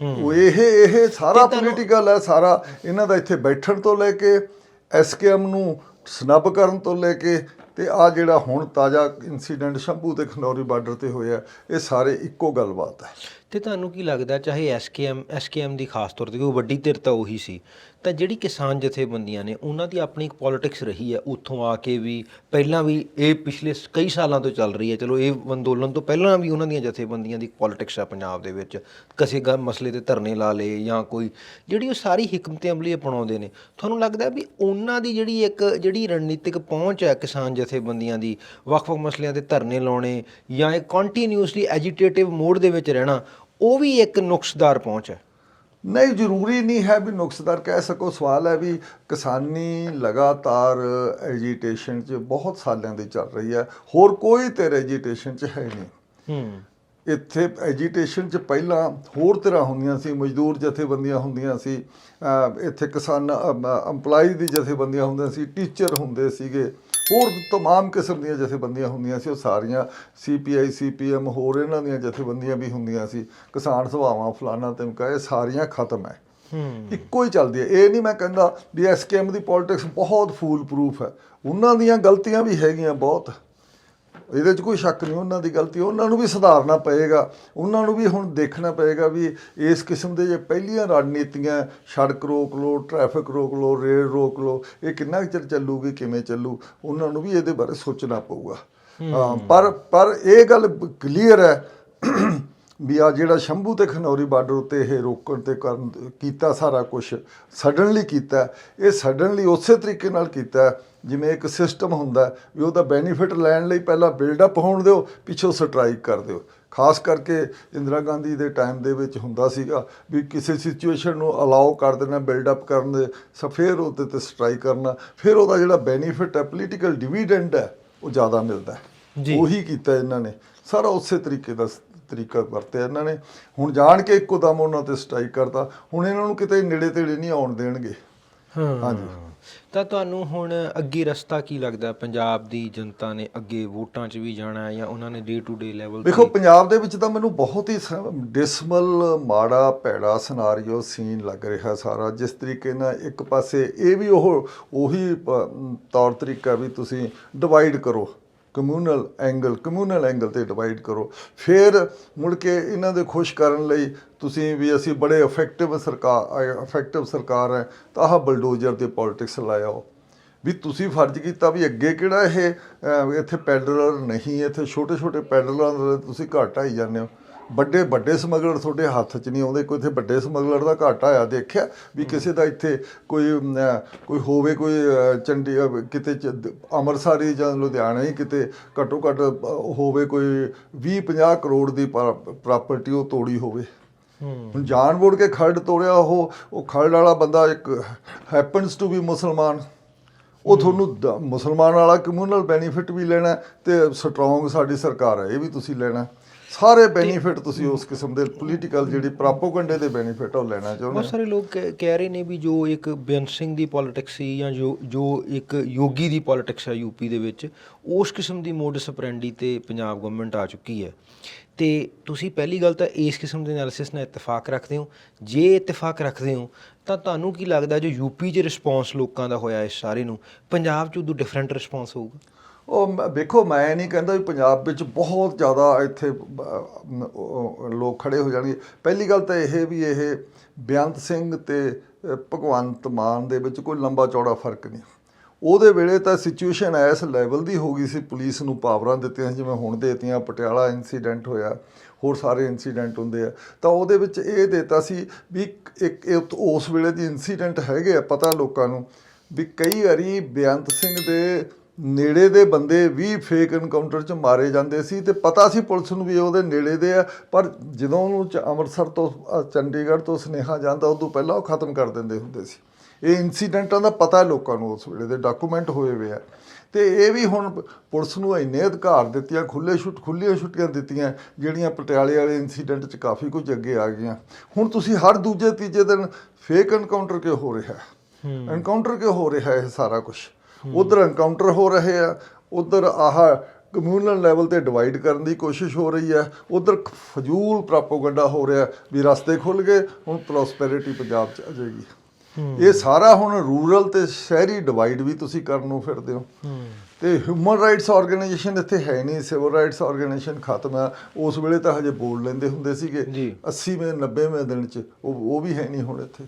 ਉਹ ਇਹ ਇਹ ਸਾਰਾ ਪੋਲੀਟੀਕਲ ਹੈ ਸਾਰਾ ਇਹਨਾਂ ਦਾ ਇੱਥੇ ਬੈਠਣ ਤੋਂ ਲੈ ਕੇ ਐਸਕੇਐਮ ਨੂੰ ਸਨੱਬ ਕਰਨ ਤੋਂ ਲੈ ਕੇ ਤੇ ਆ ਜਿਹੜਾ ਹੁਣ ਤਾਜ਼ਾ ਇਨਸੀਡੈਂਟ ਸ਼ੰਭੂ ਤੇ ਖਨੌਰੀ ਬਾਰਡਰ ਤੇ ਹੋਇਆ ਇਹ ਸਾਰੇ ਇੱਕੋ ਗੱਲਬਾਤ ਹੈ। ਤੇ ਤੁਹਾਨੂੰ ਕੀ ਲੱਗਦਾ, ਚਾਹੇ ਐਸਕੇਐਮ ਐਸਕੇਐਮ ਦੀ ਖਾਸ ਤੌਰ ਤੇ ਕੋਈ ਵੱਡੀ ਧਿਰ ਤਾਂ ਉਹੀ ਸੀ, ਤਾਂ ਜਿਹੜੀ ਕਿਸਾਨ ਜਥੇਬੰਦੀਆਂ ਨੇ, ਉਹਨਾਂ ਦੀ ਆਪਣੀ ਇੱਕ ਪੋਲਿਟਿਕਸ ਰਹੀ ਹੈ, ਉੱਥੋਂ ਆ ਕੇ ਵੀ ਪਹਿਲਾਂ ਵੀ ਇਹ ਪਿਛਲੇ ਕਈ ਸਾਲਾਂ ਤੋਂ ਚੱਲ ਰਹੀ ਹੈ, ਚਲੋ ਇਹ ਅੰਦੋਲਨ ਤੋਂ ਪਹਿਲਾਂ ਵੀ ਉਹਨਾਂ ਦੀਆਂ ਜਥੇਬੰਦੀਆਂ ਦੀ ਪੋਲਿਟਿਕਸ ਆ ਪੰਜਾਬ ਦੇ ਵਿੱਚ, ਕਿਸੇ ਗਾ, ਮਸਲੇ ਤੇ ਧਰਨੇ ਲਾ ਲਏ ਜਾਂ ਕੋਈ, ਜਿਹੜੀ ਉਹ ਸਾਰੀ ਹਕਮਤ ਅਮਲੀ ਅਪਣਾਉਂਦੇ ਨੇ, ਤੁਹਾਨੂੰ ਲੱਗਦਾ ਵੀ ਉਹਨਾਂ ਦੀ ਜਿਹੜੀ ਇੱਕ, ਜਿਹੜੀ ਰਣਨੀਤਿਕ ਪਹੁੰਚ ਹੈ ਕਿਸਾਨ ਜਥੇਬੰਦੀਆਂ ਦੀ, ਵੱਖ-ਵੱਖ ਮਸਲਿਆਂ ਤੇ ਧਰਨੇ ਲਾਉਣੇ ਜਾਂ ਇਹ ਕੰਟੀਨਿਊਸਲੀ ਐਜੀਟੇਟਿਵ ਮੋਡ ਦੇ ਵਿੱਚ ਰਹਿਣਾ ਉਹ ਵੀ ਇੱਕ ਨੁਕਸਦਾਰ ਪਹੁੰਚ ਹੈ। ਨਹੀਂ ਜ਼ਰੂਰੀ ਨਹੀਂ ਹੈ ਵੀ ਨੁਕਸਦਾਰ ਕਹਿ ਸਕੋ। ਸਵਾਲ ਹੈ ਵੀ ਕਿਸਾਨੀ ਲਗਾਤਾਰ ਐਜੀਟੇਸ਼ਨ 'ਚ ਬਹੁਤ ਸਾਲਾਂ ਦੀ ਚੱਲ ਰਹੀ ਹੈ। ਹੋਰ ਕੋਈ ਤੇ ਐਜੀਟੇਸ਼ਨ 'ਚ ਹੈ ਨਹੀਂ। ਹੂੰ। ਇੱਥੇ ਐਜੀਟੇਸ਼ਨ 'ਚ ਪਹਿਲਾਂ ਹੋਰ ਤਰ੍ਹਾਂ ਹੁੰਦੀਆਂ ਸੀ। ਮਜ਼ਦੂਰ ਜਥੇਬੰਦੀਆਂ ਹੁੰਦੀਆਂ ਸੀ। ਇੱਥੇ ਕਿਸਾਨ EMPLOYEE ਦੀ ਜਥੇਬੰਦੀਆਂ ਹੁੰਦੀਆਂ ਸੀ। ਟੀਚਰ ਹੁੰਦੇ ਸੀਗੇ। ਹੋਰ तमाम ਕਿਸਮ ਦੀਆਂ ਜਥੇਬੰਦੀਆਂ ਹੁੰਦੀਆਂ ਸੀ ਉਹ ਸਾਰੀਆਂ ਸੀਪੀਆਈ ਸੀਪੀਐਮ ਹੋਰ ਇਹਨਾਂ ਦੀਆਂ ਜਥੇਬੰਦੀਆਂ ਵੀ ਹੁੰਦੀਆਂ ਸੀ ਕਿਸਾਨ ਸਭਾਵਾਂ ਫਲਾਣਾ ਤਿਮਕਾ ਇਹ ਸਾਰੀਆਂ ਖਤਮ ਹੈ ਹੂੰ ਇੱਕੋ ਹੀ ਚੱਲਦੀ ਹੈ ਇਹ ਨਹੀਂ ਮੈਂ ਕਹਿੰਦਾ ਵੀ ਐਸਕੇਐਮ ਦੀ ਪੋਲਿਟਿਕਸ ਬਹੁਤ ਫੂਲ ਪ੍ਰੂਫ ਹੈ ਉਹਨਾਂ ਦੀਆਂ ਗਲਤੀਆਂ ਵੀ ਹੈਗੀਆਂ ਬਹੁਤ ਇਹਦੇ 'ਚ ਕੋਈ ਸ਼ੱਕ ਨਹੀਂ ਉਹਨਾਂ ਦੀ ਗਲਤੀ ਉਹਨਾਂ ਨੂੰ ਵੀ ਸੁਧਾਰਨਾ ਪਏਗਾ ਉਹਨਾਂ ਨੂੰ ਵੀ ਹੁਣ ਦੇਖਣਾ ਪਏਗਾ ਵੀ ਇਸ ਕਿਸਮ ਦੇ ਜੇ ਪਹਿਲੀਆਂ ਰਣਨੀਤੀਆਂ ਸੜਕ ਰੋਕ ਲਓ ਟ੍ਰੈਫਿਕ ਰੋਕ ਲਓ ਰੇਲ ਰੋਕ ਲਓ ਇਹ ਕਿੰਨਾ ਚਿਰ ਚੱਲੂਗੀ ਕਿਵੇਂ ਚੱਲੂ ਉਹਨਾਂ ਨੂੰ ਵੀ ਇਹਦੇ ਬਾਰੇ ਸੋਚਣਾ ਪਊਗਾ। ਪਰ ਪਰ ਇਹ ਗੱਲ ਕਲੀਅਰ ਹੈ ਵੀ ਆ ਜਿਹੜਾ ਸ਼ੰਭੂ ਤੇ ਖਨੌਰੀ ਬਾਰਡਰ ਉੱਤੇ ਇਹ ਰੋਕਣ ਤੇ ਕਰਨ ਕੀਤਾ ਸਾਰਾ ਕੁਝ ਸਡਨਲੀ ਕੀਤਾ ਇਹ ਸਡਨਲੀ ਉਸੇ ਤਰੀਕੇ ਨਾਲ ਕੀਤਾ ਜਿਵੇਂ ਇੱਕ ਸਿਸਟਮ ਹੁੰਦਾ ਵੀ ਉਹਦਾ ਬੈਨੀਫਿਟ ਲੈਣ ਲਈ ਪਹਿਲਾਂ ਬਿਲਡ ਅਪ ਹੋਣ ਦਿਓ ਪਿੱਛੋਂ ਸਟ੍ਰਾਈਕ ਕਰ ਦਿਓ। ਖਾਸ ਕਰਕੇ ਇੰਦਰਾ ਗਾਂਧੀ ਦੇ ਟਾਈਮ ਦੇ ਵਿੱਚ ਹੁੰਦਾ ਸੀਗਾ ਵੀ ਕਿਸੇ ਸਿਚੁਏਸ਼ਨ ਨੂੰ ਅਲਾਉ ਕਰ ਦੇਣਾ ਬਿਲਡ ਅਪ ਕਰਨ ਦੇ ਸ- ਫਿਰ ਉਹਦੇ ਤੇ ਸਟ੍ਰਾਈਕ ਕਰਨਾ ਫਿਰ ਉਹਦਾ ਜਿਹੜਾ ਬੈਨੀਫਿਟ ਹੈ ਪੋਲੀਟੀਕਲ ਡਿਵੀਡੈਂਡ ਹੈ ਉਹ ਜ਼ਿਆਦਾ ਮਿਲਦਾ ਹੈ। ਉਹੀ ਕੀਤਾ ਇਹਨਾਂ ਨੇ। ਸਾਰਾ ਉਸੇ ਤਰੀਕੇ ਦਾ ਤਰੀਕਾ ਵਰਤਿਆ ਇਹਨਾਂ ਨੇ। ਹੁਣ ਜਾਣ ਕੇ ਇੱਕੋ ਦਮ ਉਹਨਾਂ ਤੇ ਸਟ੍ਰਾਈਕ ਕਰਤਾ। ਹੁਣ ਇਹਨਾਂ ਨੂੰ ਕਿਤੇ ਨੇੜੇ ਤੇੜੇ ਨਹੀਂ ਆਉਣ ਦੇਣਗੇ। ਹਾਂ। ਹਾਂਜੀ। ਤਾਂ ਤੁਹਾਨੂੰ ਹੁਣ ਅੱਗੇ ਰਸਤਾ ਕੀ ਲੱਗਦਾ? ਪੰਜਾਬ ਦੀ ਜਨਤਾ ਨੇ ਅੱਗੇ ਵੋਟਾਂ 'ਚ ਵੀ ਜਾਣਾ ਹੈ ਜਾਂ ਉਹਨਾਂ ਨੇ ਡੇ ਟੂ ਡੇ ਲੈਵਲ ਵੇਖੋ ਪੰਜਾਬ ਦੇ ਵਿੱਚ ਤਾਂ ਮੈਨੂੰ ਬਹੁਤ ਹੀ ਡਿਸਮਲ ਮਾੜਾ ਭੈੜਾ ਸਿਨਾਰੀਓ ਸੀਨ ਲੱਗ ਰਿਹਾ ਸਾਰਾ। ਜਿਸ ਤਰੀਕੇ ਨਾਲ ਇੱਕ ਪਾਸੇ ਇਹ ਵੀ ਉਹ ਉਹੀ ਤੌਰ ਤਰੀਕਾ ਵੀ ਤੁਸੀਂ ਡਿਵਾਈਡ ਕਰੋ। ਕਮਿਊਨਲ ਐਂਗਲ ਕਮਿਊਨਲ ਐਂਗਲ ਤੇ ਡਿਵਾਈਡ ਕਰੋ। ਫਿਰ ਮੁੜ ਕੇ ਇਹਨਾਂ ਦੇ ਖੁਸ਼ ਕਰਨ ਲਈ ਤੁਸੀਂ ਵੀ ਅਸੀਂ ਬੜੇ ਇਫੈਕਟਿਵ ਸਰਕਾਰ ਇਫੈਕਟਿਵ ਸਰਕਾਰ ਹੈ, ਤਾਂ ਆਹ ਬਲਡੋਜ਼ਰ ਤੇ ਪੋਲਿਟਿਕਸ ਲਾਇਓ ਵੀ ਤੁਸੀਂ ਫਰਜ਼ ਕੀਤਾ ਵੀ ਅੱਗੇ ਕਿਹੜਾ ਇਹ ਇੱਥੇ ਪੈਡਲਰ ਨਹੀਂ, ਇੱਥੇ ਛੋਟੇ ਛੋਟੇ ਪੈਡਲਰਾਂ ਦਾ ਤੁਸੀਂ ਘਾਟਾ ਹੀ ਜਾਂਦੇ ਹੋ। ਵੱਡੇ ਵੱਡੇ ਸਮਗਲਰ ਤੁਹਾਡੇ ਹੱਥ 'ਚ ਨਹੀਂ ਆਉਂਦੇ ਕੋਈ ਇੱਥੇ ਵੱਡੇ ਸਮਗਲਰ ਦਾ ਘਾਟਾ ਆਇਆ ਦੇਖਿਆ ਵੀ ਕਿਸੇ ਦਾ ਇੱਥੇ ਕੋਈ ਕੋਈ ਹੋਵੇ ਕੋਈ ਚੰਡੀ ਕਿਤੇ ਅੰਮ੍ਰਿਤਸਰ ਜਾਂ ਲੁਧਿਆਣਾ ਹੀ ਕਿਤੇ ਘੱਟੋ ਘੱਟ ਹੋਵੇ ਕੋਈ 20 50 ਕਰੋੜ ਦੀ ਪ੍ਰਾਪਰਟੀ ਉਹ ਤੋੜੀ ਹੋਵੇ। ਹੂੰ। ਹੁਣ ਜਾਣਬੁੱਝ ਕੇ ਖਰੜ ਤੋੜਿਆ ਉਹ ਉਹ ਖਰੜ ਵਾਲਾ ਬੰਦਾ ਇੱਕ ਹੈਪਨਸ ਟੂ ਬੀ ਮੁਸਲਮਾਨ। ਉਹ ਤੁਹਾਨੂੰ ਮੁਸਲਮਾਨ ਵਾਲਾ ਕਮਿਊਨਲ ਬੈਨੀਫਿਟ ਵੀ ਲੈਣਾ ਤੇ ਸਟਰੋਂਗ ਸਾਡੀ ਸਰਕਾਰ ਹੈ ਇਹ ਵੀ ਤੁਸੀਂ ਲੈਣਾ। ਸਾਰੇ ਬੈਨੀਫਿਟ ਤੁਸੀਂ ਉਸ ਕਿਸਮ ਦੇ ਪੋਲੀਟੀਕਲ ਜਿਹੜੀ ਪ੍ਰਾਪੋਗੰਡੇ ਦੇ ਬੈਨੀਫਿਟ ਉਹ ਲੈਣਾ ਚਾਹੁੰਦੇ ਬਹੁਤ ਸਾਰੇ ਲੋਕ ਕਹਿ ਰਹੇ ਨੇ ਵੀ ਜੋ ਇੱਕ ਬੇਅੰਤ ਸਿੰਘ ਦੀ ਪੋਲਿਟਿਕਸ ਸੀ ਜਾਂ ਜੋ ਜੋ ਇੱਕ ਯੋਗੀ ਦੀ ਪੋਲਿਟਿਕਸ ਹੈ ਯੂਪੀ ਦੇ ਵਿੱਚ ਉਸ ਕਿਸਮ ਦੀ ਮੋਡਸ ਅਪਰੈਂਡੀ ਤੇ ਪੰਜਾਬ ਗਵਰਨਮੈਂਟ ਆ ਚੁੱਕੀ ਹੈ। ਤੇ ਤੁਸੀਂ ਪਹਿਲੀ ਗੱਲ ਤਾਂ ਇਸ ਕਿਸਮ ਦੇ ਐਨਾਲਿਸਿਸ ਨਾਲ ਇਤਫਾਕ ਰੱਖਦੇ ਹੋ। ਜੇ ਇਤਫਾਕ ਰੱਖਦੇ ਹੋ ਤਾਂ ਤੁਹਾਨੂੰ ਕੀ ਲੱਗਦਾ ਜੋ ਯੂਪੀ 'ਚ ਰਿਸਪੌਂਸ ਲੋਕਾਂ ਦਾ ਹੋਇਆ ਇਸ ਸਾਰੇ ਨੂੰ ਪੰਜਾਬ 'ਚ ਉਦੋਂ ਡਿਫਰੈਂਟ ਰਿਸਪੌਂਸ ਹੋਊਗਾ? ਉਹ ਮ- ਵੇਖੋ ਮੈਂ ਨਹੀਂ ਕਹਿੰਦਾ ਵੀ ਪੰਜਾਬ ਵਿੱਚ ਬਹੁਤ ਜ਼ਿਆਦਾ ਇੱਥੇ ਲੋਕ ਖੜੇ ਹੋ ਜਾਣਗੇ। ਪਹਿਲੀ ਗੱਲ ਤਾਂ ਇਹ ਵੀ ਇਹ ਬੇਅੰਤ ਸਿੰਘ ਤੇ ਭਗਵੰਤ ਮਾਨ ਦੇ ਵਿੱਚ ਕੋਈ ਲੰਬਾ ਚੌੜਾ ਫ਼ਰਕ ਨਹੀਂ। ਉਹਦੇ ਵੇਲੇ ਤਾਂ ਸਿਚੁਏਸ਼ਨ ਇਸ ਲੈਵਲ ਦੀ ਹੋ ਗਈ ਸੀ, ਪੁਲਿਸ ਨੂੰ ਪਾਵਰਾਂ ਦਿੱਤੀਆਂ ਜਿਵੇਂ ਹੁਣ ਦੇਤੀਆਂ, ਪਟਿਆਲਾ ਇਨਸੀਡੈਂਟ ਹੋਇਆ, ਹੋਰ ਸਾਰੇ ਇਨਸੀਡੈਂਟ ਹੁੰਦੇ ਆ। ਤਾਂ ਉਹਦੇ ਵਿੱਚ ਇਹ ਦਿੱਤਾ ਸੀ ਵੀ ਇੱਕ ਉਸ ਵੇਲੇ ਦੀ ਇਨਸੀਡੈਂਟ ਹੈਗੇ ਆ, ਪਤਾ ਲੋਕਾਂ ਨੂੰ, ਵੀ ਕਈ ਵਾਰੀ ਬੇਅੰਤ ਸਿੰਘ ਦੇ ਨੇੜੇ ਦੇ ਬੰਦੇ ਵੀ ਫੇਕ ਐਨਕਾਊਂਟਰ 'ਚ ਮਾਰੇ ਜਾਂਦੇ ਸੀ ਤੇ ਪਤਾ ਸੀ ਪੁਲਿਸ ਨੂੰ ਵੀ ਉਹਦੇ ਨੇੜੇ ਦੇ ਆ ਪਰ ਜਦੋਂ ਉਹਨੂੰ ਚ- ਅੰਮ੍ਰਿਤਸਰ ਤੋਂ ਚੰਡੀਗੜ੍ਹ ਤੋਂ ਸੁਨੇਹਾ ਜਾਂਦਾ ਉਦੋਂ ਪਹਿਲਾਂ ਉਹ ਖਤਮ ਕਰ ਦਿੰਦੇ ਹੁੰਦੇ ਸੀ। ਇਹ ਇਨਸੀਡੈਂਟਾਂ ਦਾ ਪਤਾ ਲੋਕਾਂ ਨੂੰ ਉਸ ਵੇਲੇ ਦੇ ਡਾਕੂਮੈਂਟ ਹੋਏ ਹੋਏ ਆ। ਤੇ ਇਹ ਵੀ ਹੁਣ ਪੁਲਿਸ ਨੂੰ ਇੰਨੇ ਅਧਿਕਾਰ ਦਿੱਤੀਆਂ ਖੁੱਲੇ ਛੁੱਟ ਖੁੱਲੀਆਂ ਛੁੱਟੀਆਂ ਦਿੱਤੀਆਂ ਜਿਹੜੀਆਂ ਪਟਿਆਲੇ ਵਾਲੇ ਇਨਸੀਡੈਂਟ 'ਚ ਕਾਫੀ ਕੁਝ ਅੱਗੇ ਆ ਗਈਆਂ। ਹੁਣ ਤੁਸੀਂ ਹਰ ਦੂਜੇ ਤੀਜੇ ਦਿਨ ਫੇਕ ਐਨਕਾਊਂਟਰ ਕਿਉਂ ਹੋ ਰਿਹਾ? ਹੈ। ਐਨਕਾਊਂਟਰ ਕਿਉਂ ਹੋ ਰਿਹਾ ਹੈ ਇਹ ਸਾਰਾ ਕੁਝ? ਉਧਰ ਐਨਕਾਊਂਟਰ ਹੋ ਰਹੇ ਆ ਉਧਰ ਆਹ ਕਮਿਊਨਲ ਲੈਵਲ ਤੇ ਡਿਵਾਈਡ ਕਰਨ ਦੀ ਕੋਸ਼ਿਸ਼ ਹੋ ਰਹੀ ਹੈ ਉਧਰ ਫਜ਼ੂਲ ਪ੍ਰਾਪੋਗੰਡਾ ਹੋ ਰਿਹਾ ਵੀ ਰਸਤੇ ਖੁੱਲ ਗਏ ਹੁਣ ਪ੍ਰੋਸਪੈਰਿਟੀ ਪੰਜਾਬ 'ਚ ਆ ਜਾਏਗੀ। ਇਹ ਸਾਰਾ ਹੁਣ ਰੂਰਲ ਤੇ ਸ਼ਹਿਰੀ ਡਿਵਾਈਡ ਵੀ ਤੁਸੀਂ ਕਰਨ ਨੂੰ ਫਿਰਦੇ ਹੋ। ਤੇ ਹਿਊਮਨ ਰਾਈਟਸ ਆਰਗੇਨਾਈਜੇਸ਼ਨ ਇੱਥੇ ਹੈ ਨਹੀਂ ਸਿਵਲ ਰਾਈਟਸ ਆਰਗੇਨਾਈਜੇਸ਼ਨ ਖਤਮ ਆ। ਉਸ ਵੇਲੇ ਤਾਂ ਹਜੇ ਬੋਲ ਲੈਂਦੇ ਹੁੰਦੇ ਸੀਗੇ ਜੀ। 80ਵੇਂ 90ਵੇਂ ਦਿਨ ਚ ਉਹ ਉਹ ਵੀ ਹੈ ਨਹੀਂ ਹੁਣ ਇੱਥੇ।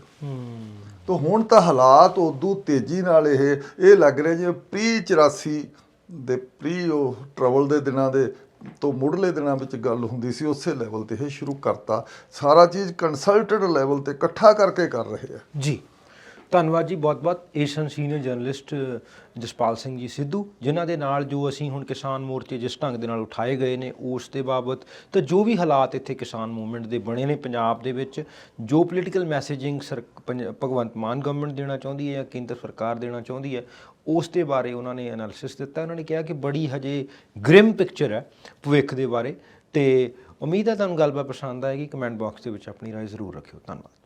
ਤਾਂ ਹੁਣ ਤਾਂ ਹਾਲਾਤ ਉਦੋਂ ਤੇਜ਼ੀ ਨਾਲ ਇਹ ਇਹ ਲੱਗ ਰਿਹਾ ਜਿਵੇਂ ਪ੍ਰੀ 84 ਦੇ ਪ੍ਰੀ ਉਹ ਟਰਬਲ ਦੇ ਦਿਨਾਂ ਦੇ ਤੋਂ ਮੁੱਢਲੇ ਦਿਨਾਂ ਵਿੱਚ ਗੱਲ ਹੁੰਦੀ ਸੀ ਉਸੇ ਲੈਵਲ ਤੇ ਇਹ ਸ਼ੁਰੂ ਕਰਤਾ। ਸਾਰਾ ਚੀਜ਼ ਕੰਸਲਟਡ ਲੈਵਲ ਤੇ ਇਕੱਠਾ ਕਰਕੇ ਕਰ ਰਹੇ ਆ। ਜੀ। ਧੰਨਵਾਦ ਜੀ ਬਹੁਤ-ਬਹੁਤ Asian senior journalist Jaspal Singh ji Sidhu, ਜਿਨ੍ਹਾਂ ਦੇ ਨਾਲ ਜੋ ਅਸੀਂ ਹੁਣ ਕਿਸਾਨ ਮੋਰਚੇ ਜਿਸ ਢੰਗ ਦੇ ਨਾਲ ਉਠਾਏ ਗਏ ਨੇ, ਉਸ ਦੇ ਬਾਬਤ ਤੇ ਜੋ ਵੀ ਹਾਲਾਤ ਇੱਥੇ ਕਿਸਾਨ ਮੂਵਮੈਂਟ ਦੇ ਬਣੇ ਨੇ ਪੰਜਾਬ ਦੇ ਵਿੱਚ, ਜੋ political messaging Bhagwant Mann government ਦੇਣਾ ਚਾਹੁੰਦੀ ਹੈ ਜਾਂ ਕੇਂਦਰ ਸਰਕਾਰ ਦੇਣਾ ਚਾਹੁੰਦੀ ਹੈ, ਉਸ ਦੇ ਬਾਰੇ ਉਹਨਾਂ ਨੇ ਐਨਾਲਿਸਿਸ ਦਿੱਤਾ। ਉਹਨਾਂ ਨੇ ਕਿਹਾ ਕਿ ਬੜੀ ਹਜੇ ਗ੍ਰਿਮ ਪਿਕਚਰ ਹੈ ਭਵਿੱਖ ਦੇ ਬਾਰੇ ਤੇ ਉਮੀਦ ਹੈ ਤੁਹਾਨੂੰ ਗੱਲਬਾਤ ਪਸੰਦ ਆਏਗੀ। ਕਮੈਂਟ ਬਾਕਸ ਦੇ ਵਿੱਚ ਆਪਣੀ ਰਾਏ ਜ਼ਰੂਰ ਰੱਖਿਓ। ਧੰਨਵਾਦ।